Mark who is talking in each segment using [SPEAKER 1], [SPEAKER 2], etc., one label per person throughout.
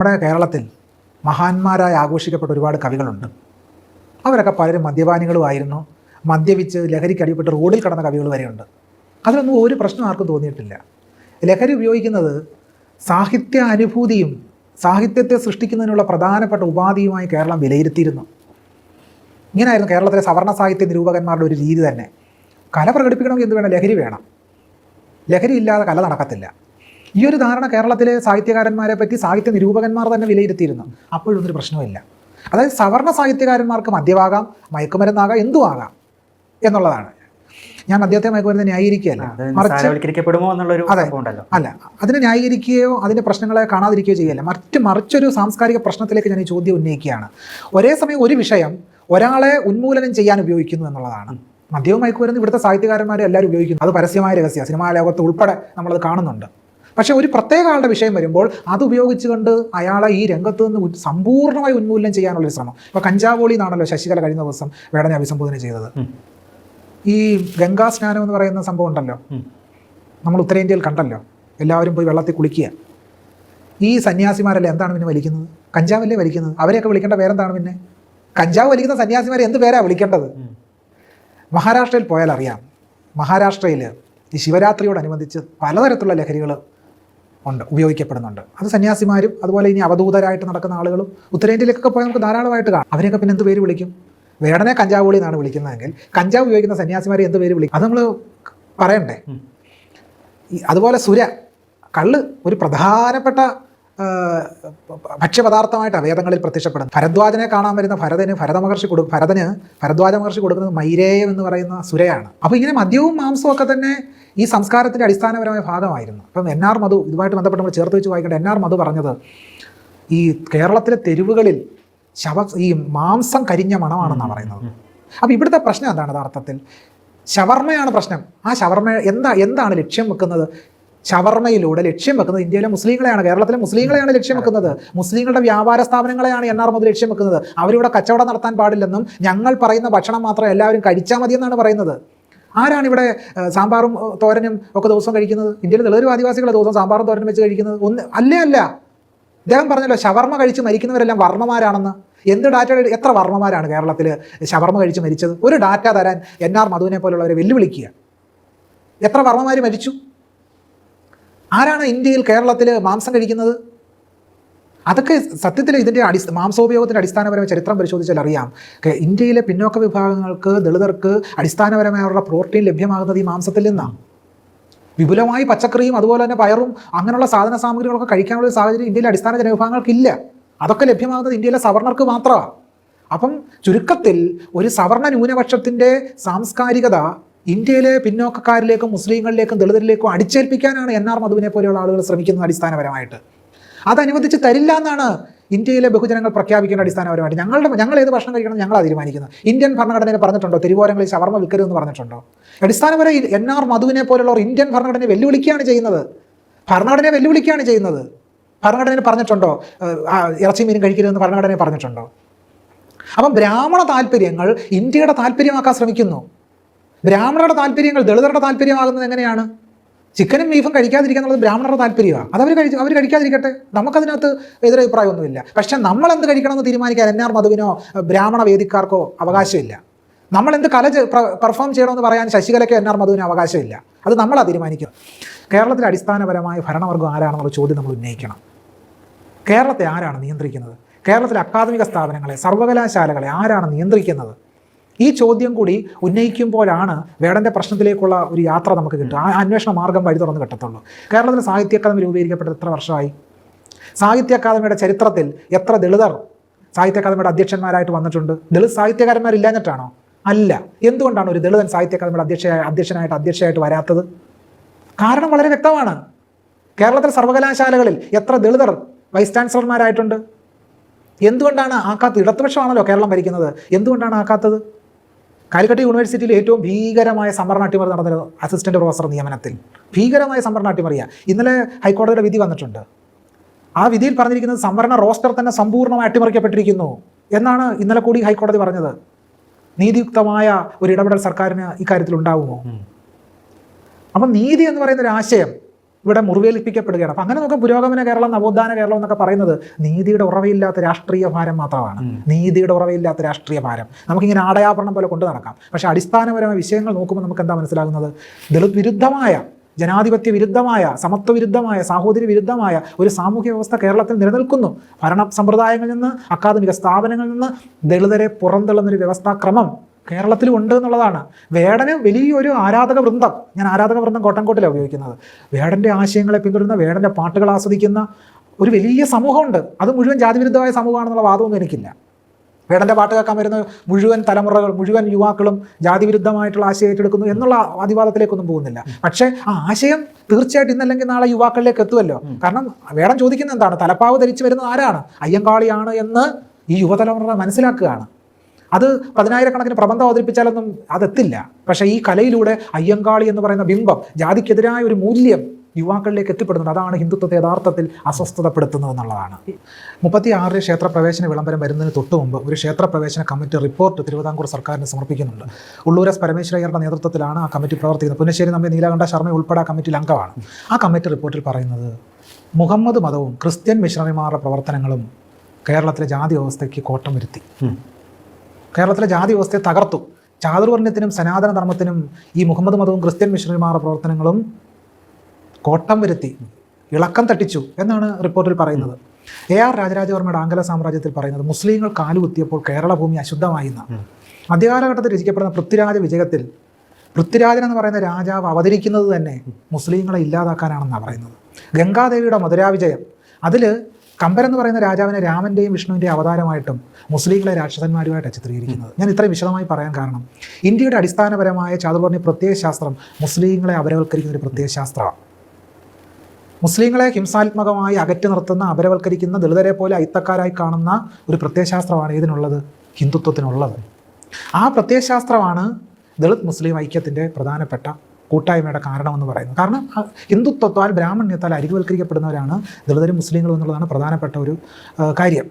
[SPEAKER 1] നമ്മുടെ കേരളത്തിൽ മഹാന്മാരായി ആഘോഷിക്കപ്പെട്ട ഒരുപാട് കവികളുണ്ട്. അവരൊക്കെ പലരും മദ്യപാനികളുമായിരുന്നു. മദ്യപിച്ച് ലഹരിക്ക് അടിപ്പെട്ട് റോഡിൽ കടന്ന കവികൾ വരെയുണ്ട്. അതിലൊന്നും ഒരു പ്രശ്നം ആർക്കും തോന്നിയിട്ടില്ല. ലഹരി ഉപയോഗിക്കുന്നത് സാഹിത്യ അനുഭൂതിയും സാഹിത്യത്തെ സൃഷ്ടിക്കുന്നതിനുള്ള പ്രധാനപ്പെട്ട ഉപാധിയുമായി കേരളം വിലയിരുത്തിയിരുന്നു. ഇങ്ങനെയായിരുന്നു കേരളത്തിലെ സവർണ സാഹിത്യ നിരൂപകന്മാരുടെ ഒരു രീതി തന്നെ. കല പ്രകടിപ്പിക്കണമെങ്കിൽ എന്ത് വേണം? ലഹരി വേണം. ലഹരി ഇല്ലാതെ കല നടക്കത്തില്ല. ഈ ഒരു ധാരണ കേരളത്തിലെ സാഹിത്യകാരന്മാരെ പറ്റി സാഹിത്യ നിരൂപകന്മാർ തന്നെ വിലയിരുത്തിയിരുന്നു. അപ്പോഴൊന്നും പ്രശ്നമില്ല അതായത് സവർണ സാഹിത്യകാരന്മാർക്ക് മദ്യമാകാം മയക്കുമരുന്നാകാം എന്തും ആകാം എന്നുള്ളതാണ്. ഞാൻ മദ്യത്തെ മയക്കുമരുന്ന് ന്യായീകരിക്കുകയല്ല. മറിച്ച് അതെ. അല്ല അതിനെ ന്യായീകരിക്കുകയോ അതിന്റെ പ്രശ്നങ്ങളെ കാണാതിരിക്കുകയോ ചെയ്യല്ല. മറ്റ് മറിച്ചൊരു സാംസ്കാരിക പ്രശ്നത്തിലേക്ക് ഞാൻ ഈ ചോദ്യം ഉന്നയിക്കുകയാണ്. ഒരേ സമയം ഒരു വിഷയം ഒരാളെ ഉന്മൂലനം ചെയ്യാൻ ഉപയോഗിക്കുന്നു എന്നുള്ളതാണ്. മദ്യവും മയക്കുമരുന്ന് ഇവിടുത്തെ സാഹിത്യകാരന്മാരെ എല്ലാവരും ഉപയോഗിക്കുന്നു. അത് പരസ്യമായ രഹസ്യ സിനിമാ ലോകത്ത് ഉൾപ്പെടെ നമ്മളത് കാണുന്നുണ്ട്. പക്ഷേ ഒരു പ്രത്യേക ആളുടെ വിഷയം വരുമ്പോൾ അത് ഉപയോഗിച്ചുകൊണ്ട് അയാളെ ഈ രംഗത്ത് നിന്ന് സമ്പൂർണമായി ഉന്മൂലനം ചെയ്യാനുള്ളൊരു ശ്രമം. ഇപ്പോൾ കഞ്ചാവോളി എന്നാണല്ലോ ശശികല കഴിഞ്ഞ ദിവസം വേടനെ അഭിസംബോധന ചെയ്തത്. ഈ ഗംഗാ സ്നാനം എന്ന് പറയുന്ന സംഭവം ഉണ്ടല്ലോ. നമ്മൾ ഉത്തരേന്ത്യയിൽ കണ്ടല്ലോ. എല്ലാവരും പോയി വെള്ളത്തിൽ കുളിക്കുക. ഈ സന്യാസിമാരല്ലേ എന്താണ് പിന്നെ വലിക്കുന്നത്? കഞ്ചാവല്ലേ വലിക്കുന്നത്? അവരെയൊക്കെ വിളിക്കേണ്ട പേരെന്താണ് പിന്നെ? കഞ്ചാവ് വലിക്കുന്ന സന്യാസിമാരെ എന്ത് പേരാണ് വിളിക്കേണ്ടത്? മഹാരാഷ്ട്രയിൽ പോയാൽ അറിയാം മഹാരാഷ്ട്രയിൽ ഈ ശിവരാത്രിയോടനുബന്ധിച്ച് പലതരത്തിലുള്ള ലഹരികൾ ഉണ്ട് ഉപയോഗിക്കപ്പെടുന്നുണ്ട്. അത് സന്യാസിമാരും അതുപോലെ ഇനി അവധൂതരായിട്ട് നടക്കുന്ന ആളുകളും ഉത്തരേന്ത്യയിലേക്കൊക്കെ പോയാൽ നമുക്ക് ധാരാളമായിട്ട് കാണാം. അവരെയൊക്കെ പിന്നെ എന്ത് പേര് വിളിക്കും? വേടനെ കഞ്ചാവുളി എന്നാണ് വിളിക്കുന്നതെങ്കിൽ കഞ്ചാവ് ഉപയോഗിക്കുന്ന സന്യാസിമാരെ എന്ത് പേര് വിളിക്കും? അത് നമ്മൾ പറയണ്ടേ? അതുപോലെ സുര കള്ള് ഒരു പ്രധാനപ്പെട്ട ഭക്ഷ്യപദാർത്ഥമായിട്ട് ഭക്ഷ്യപദാർത്ഥമായിട്ടാണ് വേദങ്ങളിൽ പ്രത്യക്ഷപ്പെടുന്നത്. ഭരദ്വാജനെ കാണാൻ വരുന്ന ഭരതന് ഭരതമഹർഷി കൊടു ഭരതന് ഭരദ്വാജ മഹർഷി കൊടുക്കുന്നത് മൈരേയം എന്ന് പറയുന്ന സുരയാണ്. അപ്പോൾ ഇങ്ങനെ മദ്യവും മാംസവും ഒക്കെ തന്നെ ഈ സംസ്കാരത്തിന്റെ അടിസ്ഥാനപരമായ ഭാഗമായിരുന്നു. അപ്പം എൻ ആർ മധു ഇതുമായിട്ട് ബന്ധപ്പെട്ട് നമ്മൾ ചേർത്ത് വെച്ച് വായിക്കേണ്ട എൻ ആർ മധു പറഞ്ഞത് ഈ കേരളത്തിലെ തെരുവുകളിൽ ശവ ഈ മാംസം കരിഞ്ഞ മണമാണെന്നാണ് പറയുന്നത്. അപ്പോൾ ഇവിടുത്തെ പ്രശ്നം എന്താണ് യഥാർത്ഥത്തിൽ? ഷവർമ്മയാണ് പ്രശ്നം. ആ ഷവർമ്മ എന്താ എന്താണ് ലക്ഷ്യം വെക്കുന്നത്? ഷവർമ്മയിലൂടെ ലക്ഷ്യം വെക്കുന്നത് ഇന്ത്യയിലെ മുസ്ലിങ്ങളെയാണ് കേരളത്തിലെ മുസ്ലിങ്ങളെയാണ് ലക്ഷ്യം വെക്കുന്നത്. മുസ്ലിങ്ങളുടെ വ്യാപാര സ്ഥാപനങ്ങളെയാണ് എൻ ആർ മുതൽ ലക്ഷ്യം വെക്കുന്നത്. അവരിവിടെ കച്ചവടം നടത്താൻ പാടില്ലെന്നും ഞങ്ങൾ പറയുന്ന ഭക്ഷണം മാത്രം എല്ലാവരും കഴിച്ചാൽ മതിയെന്നാണ് പറയുന്നത്. ആരാണ് ഇവിടെ സാമ്പാറും തോരനും ഒക്കെ ദിവസം കഴിക്കുന്നത്? ഇന്ത്യയിലെ തെളിവ് ആദിവാസികളെ ദിവസം സാമ്പാറും തോരനും വെച്ച് കഴിക്കുന്നത്. ഒന്ന് അല്ലേ അല്ല? അദ്ദേഹം പറഞ്ഞല്ലോ ഷവർമ്മ കഴിച്ച് മരിക്കുന്നവരെല്ലാം വർമ്മമാരാണെന്ന്. എന്ത് ഡാറ്റ എത്ര വർമ്മമാരാണ് കേരളത്തിൽ ഷവർമ്മ കഴിച്ച് മരിച്ചത്? ഒരു ഡാറ്റ തരാൻ എൻ ആർ മധുവിനെ പോലുള്ളവരെ വെല്ലുവിളിക്കുക. എത്ര വർമ്മമാർ മരിച്ചു? ആരാണ് ഇന്ത്യയിൽ കേരളത്തിൽ മാംസം കഴിക്കുന്നത്? അതൊക്കെ സത്യത്തിൽ ഇതിന്റെ അടി മാംസോപയോഗത്തിന്റെ അടിസ്ഥാനപരമായ ചരിത്രം പരിശോധിച്ചാൽ അറിയാം. ഇന്ത്യയിലെ പിന്നോക്ക വിഭാഗങ്ങൾക്ക് ദളിതർക്ക് അടിസ്ഥാനപരമായ അവരുടെ പ്രോട്ടീൻ ലഭ്യമാകുന്നത് ഈ മാംസത്തിൽ നിന്നാണ് വിപുലമായി പച്ചക്കറിയും അതുപോലെ തന്നെ പയറും അങ്ങനെയുള്ള സാധന സാമഗ്രികളൊക്കെ കഴിക്കാനുള്ള ഒരു സാഹചര്യം ഇന്ത്യയിലെ അടിസ്ഥാന ജനവിഭാഗങ്ങൾക്കില്ല. അതൊക്കെ ലഭ്യമാകുന്നത് ഇന്ത്യയിലെ സവർണർക്ക് മാത്രമാണ് അപ്പം ചുരുക്കത്തിൽ ഒരു സവർണ ന്യൂനപക്ഷത്തിന്റെ സാംസ്കാരികത ഇന്ത്യയിലെ പിന്നോക്കക്കാരിലേക്കും മുസ്ലിങ്ങളിലേക്കും ദളിതരിലേക്കും അടിച്ചേൽപ്പിക്കാനാണ് എൻ ആർ മധുവിനെ പോലെയുള്ള ആളുകൾ ശ്രമിക്കുന്നത് അടിസ്ഥാനപരമായിട്ട്. അതനുവദിച്ച് തരില്ല എന്നാണ് ഇന്ത്യയിലെ ബഹുജനങ്ങൾ പ്രഖ്യാപിക്കേണ്ട അടിസ്ഥാനപരമായിട്ട്. ഞങ്ങളുടെ ഞങ്ങൾ ഏത് ഭക്ഷണം കഴിക്കണം ഞങ്ങളാണ് തീരുമാനിക്കുന്നത്. ഇന്ത്യൻ ഭരണഘടനയിൽ പറഞ്ഞിട്ടുണ്ടോ? തിരുവോരങ്ങളിൽ ശവർമ്മ വിൽക്കരുത് എന്ന് പറഞ്ഞിട്ടുണ്ടോ? അടിസ്ഥാനപരം എൻ ആർ മധുവിനെ പോലുള്ളവർ ഇന്ത്യൻ ഭരണഘടനയെ വെല്ലുവിളിക്കുകയാണ് ചെയ്യുന്നത്. ഭരണഘടനയെ വെല്ലുവിളിക്കുകയാണ് ചെയ്യുന്നത്. ഭരണഘടനയിൽ പറഞ്ഞിട്ടുണ്ടോ? ഇറച്ചി മീനും കഴിക്കരുതെന്ന് ഭരണഘടനയെ പറഞ്ഞിട്ടുണ്ടോ? അപ്പം ബ്രാഹ്മണ താല്പര്യങ്ങൾ ഇന്ത്യയുടെ താല്പര്യമാക്കാൻ ശ്രമിക്കുന്നു. ബ്രാഹ്മണരുടെ താല്പര്യങ്ങൾ ദളിതരുടെ താല്പര്യമാകുന്നത് എങ്ങനെയാണ്? ചിക്കനും ബീഫും കഴിക്കാതിരിക്കുക എന്നുള്ളത് ബ്രാഹ്മണരുടെ താല്പര്യമാണ് അതവർ കഴിച്ചു അവർ കഴിക്കാതിരിക്കട്ടെ? നമുക്കതിനകത്ത് എതിരഭിപ്രായമൊന്നുമില്ല പക്ഷെ നമ്മൾ എന്ത് കഴിക്കണമെന്ന് തീരുമാനിക്കാൻ എൻ ആർ മധുവിനോ ബ്രാഹ്മണ വേദിക്കാർക്കോ അവകാശമില്ല. നമ്മൾ എന്ത് കല പെർഫോം ചെയ്യണമെന്ന് പറയാൻ ശശികലയ്ക്കോ എൻ ആർ മധുവിനോ അവകാശമില്ല. അത് നമ്മളാ തീരുമാനിക്കുക കേരളത്തിലെ അടിസ്ഥാനപരമായ ഭരണവർഗം ആരാണെന്നുള്ള ചോദ്യം നമ്മൾ ഉന്നയിക്കണം. കേരളത്തെ ആരാണ് നിയന്ത്രിക്കുന്നത്? കേരളത്തിലെ അക്കാദമിക സ്ഥാപനങ്ങളെ സർവകലാശാലകളെ ആരാണ് നിയന്ത്രിക്കുന്നത്? ഈ ചോദ്യം കൂടി ഉന്നയിക്കുമ്പോഴാണ് വേടന്റെ പ്രശ്നത്തിലേക്കുള്ള ഒരു യാത്ര നമുക്ക് കിട്ടുക. ആ അന്വേഷണ മാർഗം വഴി തുറന്ന് കിട്ടത്തുള്ളൂ. കേരളത്തിലെ സാഹിത്യ അക്കാദമി രൂപീകരിക്കപ്പെട്ടത് എത്ര വർഷമായി? സാഹിത്യ അക്കാദമിയുടെ ചരിത്രത്തിൽ എത്ര ദളിതർ സാഹിത്യ അക്കാദമിയുടെ അധ്യക്ഷന്മാരായിട്ട് വന്നിട്ടുണ്ട്? ദളിത് സാഹിത്യകാരന്മാരില്ലാഞ്ഞിട്ടാണോ? അല്ല. എന്തുകൊണ്ടാണ് ഒരു ദളിതൻ സാഹിത്യ അക്കാദമിയുടെ അധ്യക്ഷ അധ്യക്ഷനായിട്ട് അധ്യക്ഷയായിട്ട് വരാത്തത്? കാരണം വളരെ വ്യക്തമാണ്. കേരളത്തിലെ സർവകലാശാലകളിൽ എത്ര ദളിതർ വൈസ് ചാൻസലർമാരായിട്ടുണ്ട്? എന്തുകൊണ്ടാണ് ആക്കാത്തത്? ഇടതുപക്ഷമാണല്ലോ കേരളം ഭരിക്കുന്നത്. എന്തുകൊണ്ടാണ് ആക്കാത്തത്? കാലിക്കട്ട് യൂണിവേഴ്സിറ്റിയിൽ ഏറ്റവും ഭീകരമായ സംവരണ അട്ടിമറി നടന്ന അസിസ്റ്റന്റ് പ്രൊഫസർ നിയമനത്തിൽ. ഭീകരമായ സംവരണ ഇന്നലെ ഹൈക്കോടതിയുടെ വിധി വന്നിട്ടുണ്ട്. ആ വിധിയിൽ പറഞ്ഞിരിക്കുന്നത് സംവരണ റോസ്റ്റർ തന്നെ സമ്പൂർണമായി അട്ടിമറിക്കപ്പെട്ടിരിക്കുന്നു എന്നാണ് ഇന്നലെ കൂടി ഹൈക്കോടതി പറഞ്ഞത്. നീതിയുക്തമായ ഒരു ഇടപെടൽ സർക്കാരിന് ഇക്കാര്യത്തിൽ ഉണ്ടാവുമോ. അപ്പം നീതി എന്ന് പറയുന്ന ഒരു ആശയം ഇവിടെ മുറിവേൽപ്പിക്കപ്പെടുകയാണ്. അപ്പം അങ്ങനെ നമുക്ക് പുരോഗമന കേരളം നവോത്ഥാന കേരളം എന്നൊക്കെ പറയുന്നത് നീതിയുടെ ഉറവയില്ലാത്ത രാഷ്ട്രീയ ഭാരം മാത്രമാണ്. നീതിയുടെ ഉറവയില്ലാത്ത രാഷ്ട്രീയ ഭാരം. നമുക്കിങ്ങനെ ആടയാഭരണം പോലെ കൊണ്ടു നടക്കാം. പക്ഷേ അടിസ്ഥാനപരമായ വിഷയങ്ങൾ നോക്കുമ്പോൾ നമുക്ക് എന്താ മനസ്സിലാകുന്നത്? ദളിത് വിരുദ്ധമായ ജനാധിപത്യ വിരുദ്ധമായ സമത്വ വിരുദ്ധമായ സാഹോദര്യ വിരുദ്ധമായ ഒരു സാമൂഹ്യ വ്യവസ്ഥ കേരളത്തിൽ നിലനിൽക്കുന്നു. ഭരണ സമ്പ്രദായങ്ങളിൽ നിന്ന് അക്കാദമിക സ്ഥാപനങ്ങളിൽ നിന്ന് ദളിതരെ പുറന്തള്ളുന്നൊരു വ്യവസ്ഥാക്രമം കേരളത്തിലും ഉണ്ട് എന്നുള്ളതാണ്. വേടന് വലിയൊരു ആരാധക വൃന്ദം. ഞാൻ ആരാധക വൃന്ദം കോട്ടൻകോട്ടിലാണ് ഉപയോഗിക്കുന്നത്. വേടന്റെ ആശയങ്ങളെ പിന്തുടരുന്ന വേടന്റെ പാട്ടുകൾ ആസ്വദിക്കുന്ന ഒരു വലിയ സമൂഹമുണ്ട്. അത് മുഴുവൻ ജാതിവിരുദ്ധമായ സമൂഹമാണെന്നുള്ള വാദമൊന്നും എനിക്കില്ല. വേടന്റെ പാട്ട് കേൾക്കാൻ വരുന്ന മുഴുവൻ തലമുറകൾ മുഴുവൻ യുവാക്കളും ജാതിവിരുദ്ധമായിട്ടുള്ള ആശയം ഏറ്റെടുക്കുന്നു എന്നുള്ള വാദിവാദത്തിലേക്കൊന്നും പോകുന്നില്ല. പക്ഷേ ആ ആശയം തീർച്ചയായിട്ടും ഇന്നല്ലെങ്കിൽ നാളെ യുവാക്കളിലേക്ക് എത്തുമല്ലോ. കാരണം വേടൻ ചോദിക്കുന്നത് എന്താണ്? തലപ്പാവ് ധരിച്ചു വരുന്നത് ആരാണ്? അയ്യങ്കാളിയാണ് എന്ന് ഈ യുവതലമുറ മനസ്സിലാക്കുകയാണ്. അത് പതിനായിരക്കണക്കിന് പ്രബന്ധം അവതരിപ്പിച്ചാലൊന്നും അതെത്തില്ല. പക്ഷേ ഈ കലയിലൂടെ അയ്യങ്കാളി എന്ന് പറയുന്ന ബിംബം ജാതിക്കെതിരായ ഒരു മൂല്യം യുവാക്കളിലേക്ക് എത്തിപ്പെടുന്നുണ്ട്. അതാണ് ഹിന്ദുത്വത്തെ യഥാർത്ഥത്തിൽ അസ്വസ്ഥതപ്പെടുത്തുന്നത് എന്നുള്ളതാണ്. മുപ്പത്തി ആറിന് ക്ഷേത്രപ്രവേശന വിളംബരം വരുന്നതിന് തൊട്ട് മുമ്പ് ഒരു ക്ഷേത്രപ്രവേശന കമ്മിറ്റി റിപ്പോർട്ട് തിരുവിതാംകൂർ സർക്കാരിന് സമർപ്പിക്കുന്നുണ്ട്. ഉള്ളൂരസ് പരമേശ്വരയ്യരുടെ നേതൃത്വത്തിലാണ് ആ കമ്മിറ്റി പ്രവർത്തിക്കുന്നത്. പുനശ്ശേരി നമ്മെ നീലകണ്ഠ ശർമ്മ ഉൾപ്പെടെ ആ കമ്മിറ്റിയിൽ അംഗമാണ്. ആ കമ്മിറ്റി റിപ്പോർട്ടിൽ പറയുന്നത് മുഹമ്മദ് മതവും ക്രിസ്ത്യൻ മിഷണറിമാരുടെ പ്രവർത്തനങ്ങളും കേരളത്തിലെ ജാതി വ്യവസ്ഥയ്ക്ക് കോട്ടം വരുത്തി. കേരളത്തിലെ ജാതി വ്യവസ്ഥയെ തകർത്തു. ചാതുർവർണത്തിനും സനാതന ധർമ്മത്തിനും ഈ മുഹമ്മദ് മതവും ക്രിസ്ത്യൻ മിഷണറിമാരുടെ പ്രവർത്തനങ്ങളും കോട്ടം വരുത്തി ഇളക്കം തട്ടിച്ചു എന്നാണ് റിപ്പോർട്ടിൽ പറയുന്നത്. എ ആർ രാജരാജവർമ്മയുടെ ആംഗല സാമ്രാജ്യത്തിൽ പറയുന്നത് മുസ്ലിങ്ങൾ കാലുകുത്തിയപ്പോൾ കേരള ഭൂമി അശുദ്ധമായി അധികാരഘട്ടത്തിൽ മധ്യകാലഘട്ടത്തിൽ രചിക്കപ്പെടുന്ന പൃഥ്വിരാജ വിജയത്തിൽ പൃഥ്വിരാജൻ എന്ന് പറയുന്ന രാജാവ് അവതരിക്കുന്നത് തന്നെ മുസ്ലിങ്ങളെ ഇല്ലാതാക്കാനാണെന്നാണ് പറയുന്നത്. ഗംഗാദേവിയുടെ മധുരാവിജയം. അതിൽ കമ്പൻ എന്ന് പറയുന്ന രാജാവിനെ രാമന്റെയും വിഷ്ണുവിന്റെയും അവതാരമായിട്ടും മുസ്ലിങ്ങളെ രാക്ഷസന്മാരുമായിട്ടാണ് ചിത്രീകരിക്കുന്നത്. ഞാൻ ഇത്രയും വിശദമായി പറയാൻ കാരണം ഇന്ത്യയുടെ അടിസ്ഥാനപരമായ ചാതുർവർണ പ്രത്യയശാസ്ത്രം മുസ്ലിങ്ങളെ അപരവൽക്കരിക്കുന്ന ഒരു പ്രത്യയശാസ്ത്രമാണ്. മുസ്ലിങ്ങളെ ഹിംസാത്മകമായി അകറ്റി നിർത്തുന്ന അപരവൽക്കരിക്കുന്ന ദളിതരെ പോലെ അയിത്തക്കാരായി കാണുന്ന ഒരു പ്രത്യയശാസ്ത്രമാണ് ഇതിനുള്ളത് ഹിന്ദുത്വത്തിനുള്ളത്. ആ പ്രത്യയശാസ്ത്രമാണ് ദളിത് മുസ്ലിം ഐക്യത്തിന്റെ പ്രധാനപ്പെട്ട കൂട്ടായ്മയുടെ കാരണമെന്ന് പറയുന്നത് കാരണം ഹിന്ദുത്വത്താൽ ബ്രാഹ്മണ്യത്താൽ അരികുവൽക്കരിക്കപ്പെടുന്നവരാണ് ദളിതരും മുസ്ലിങ്ങളും എന്നുള്ളതാണ് പ്രധാനപ്പെട്ട ഒരു കാര്യം.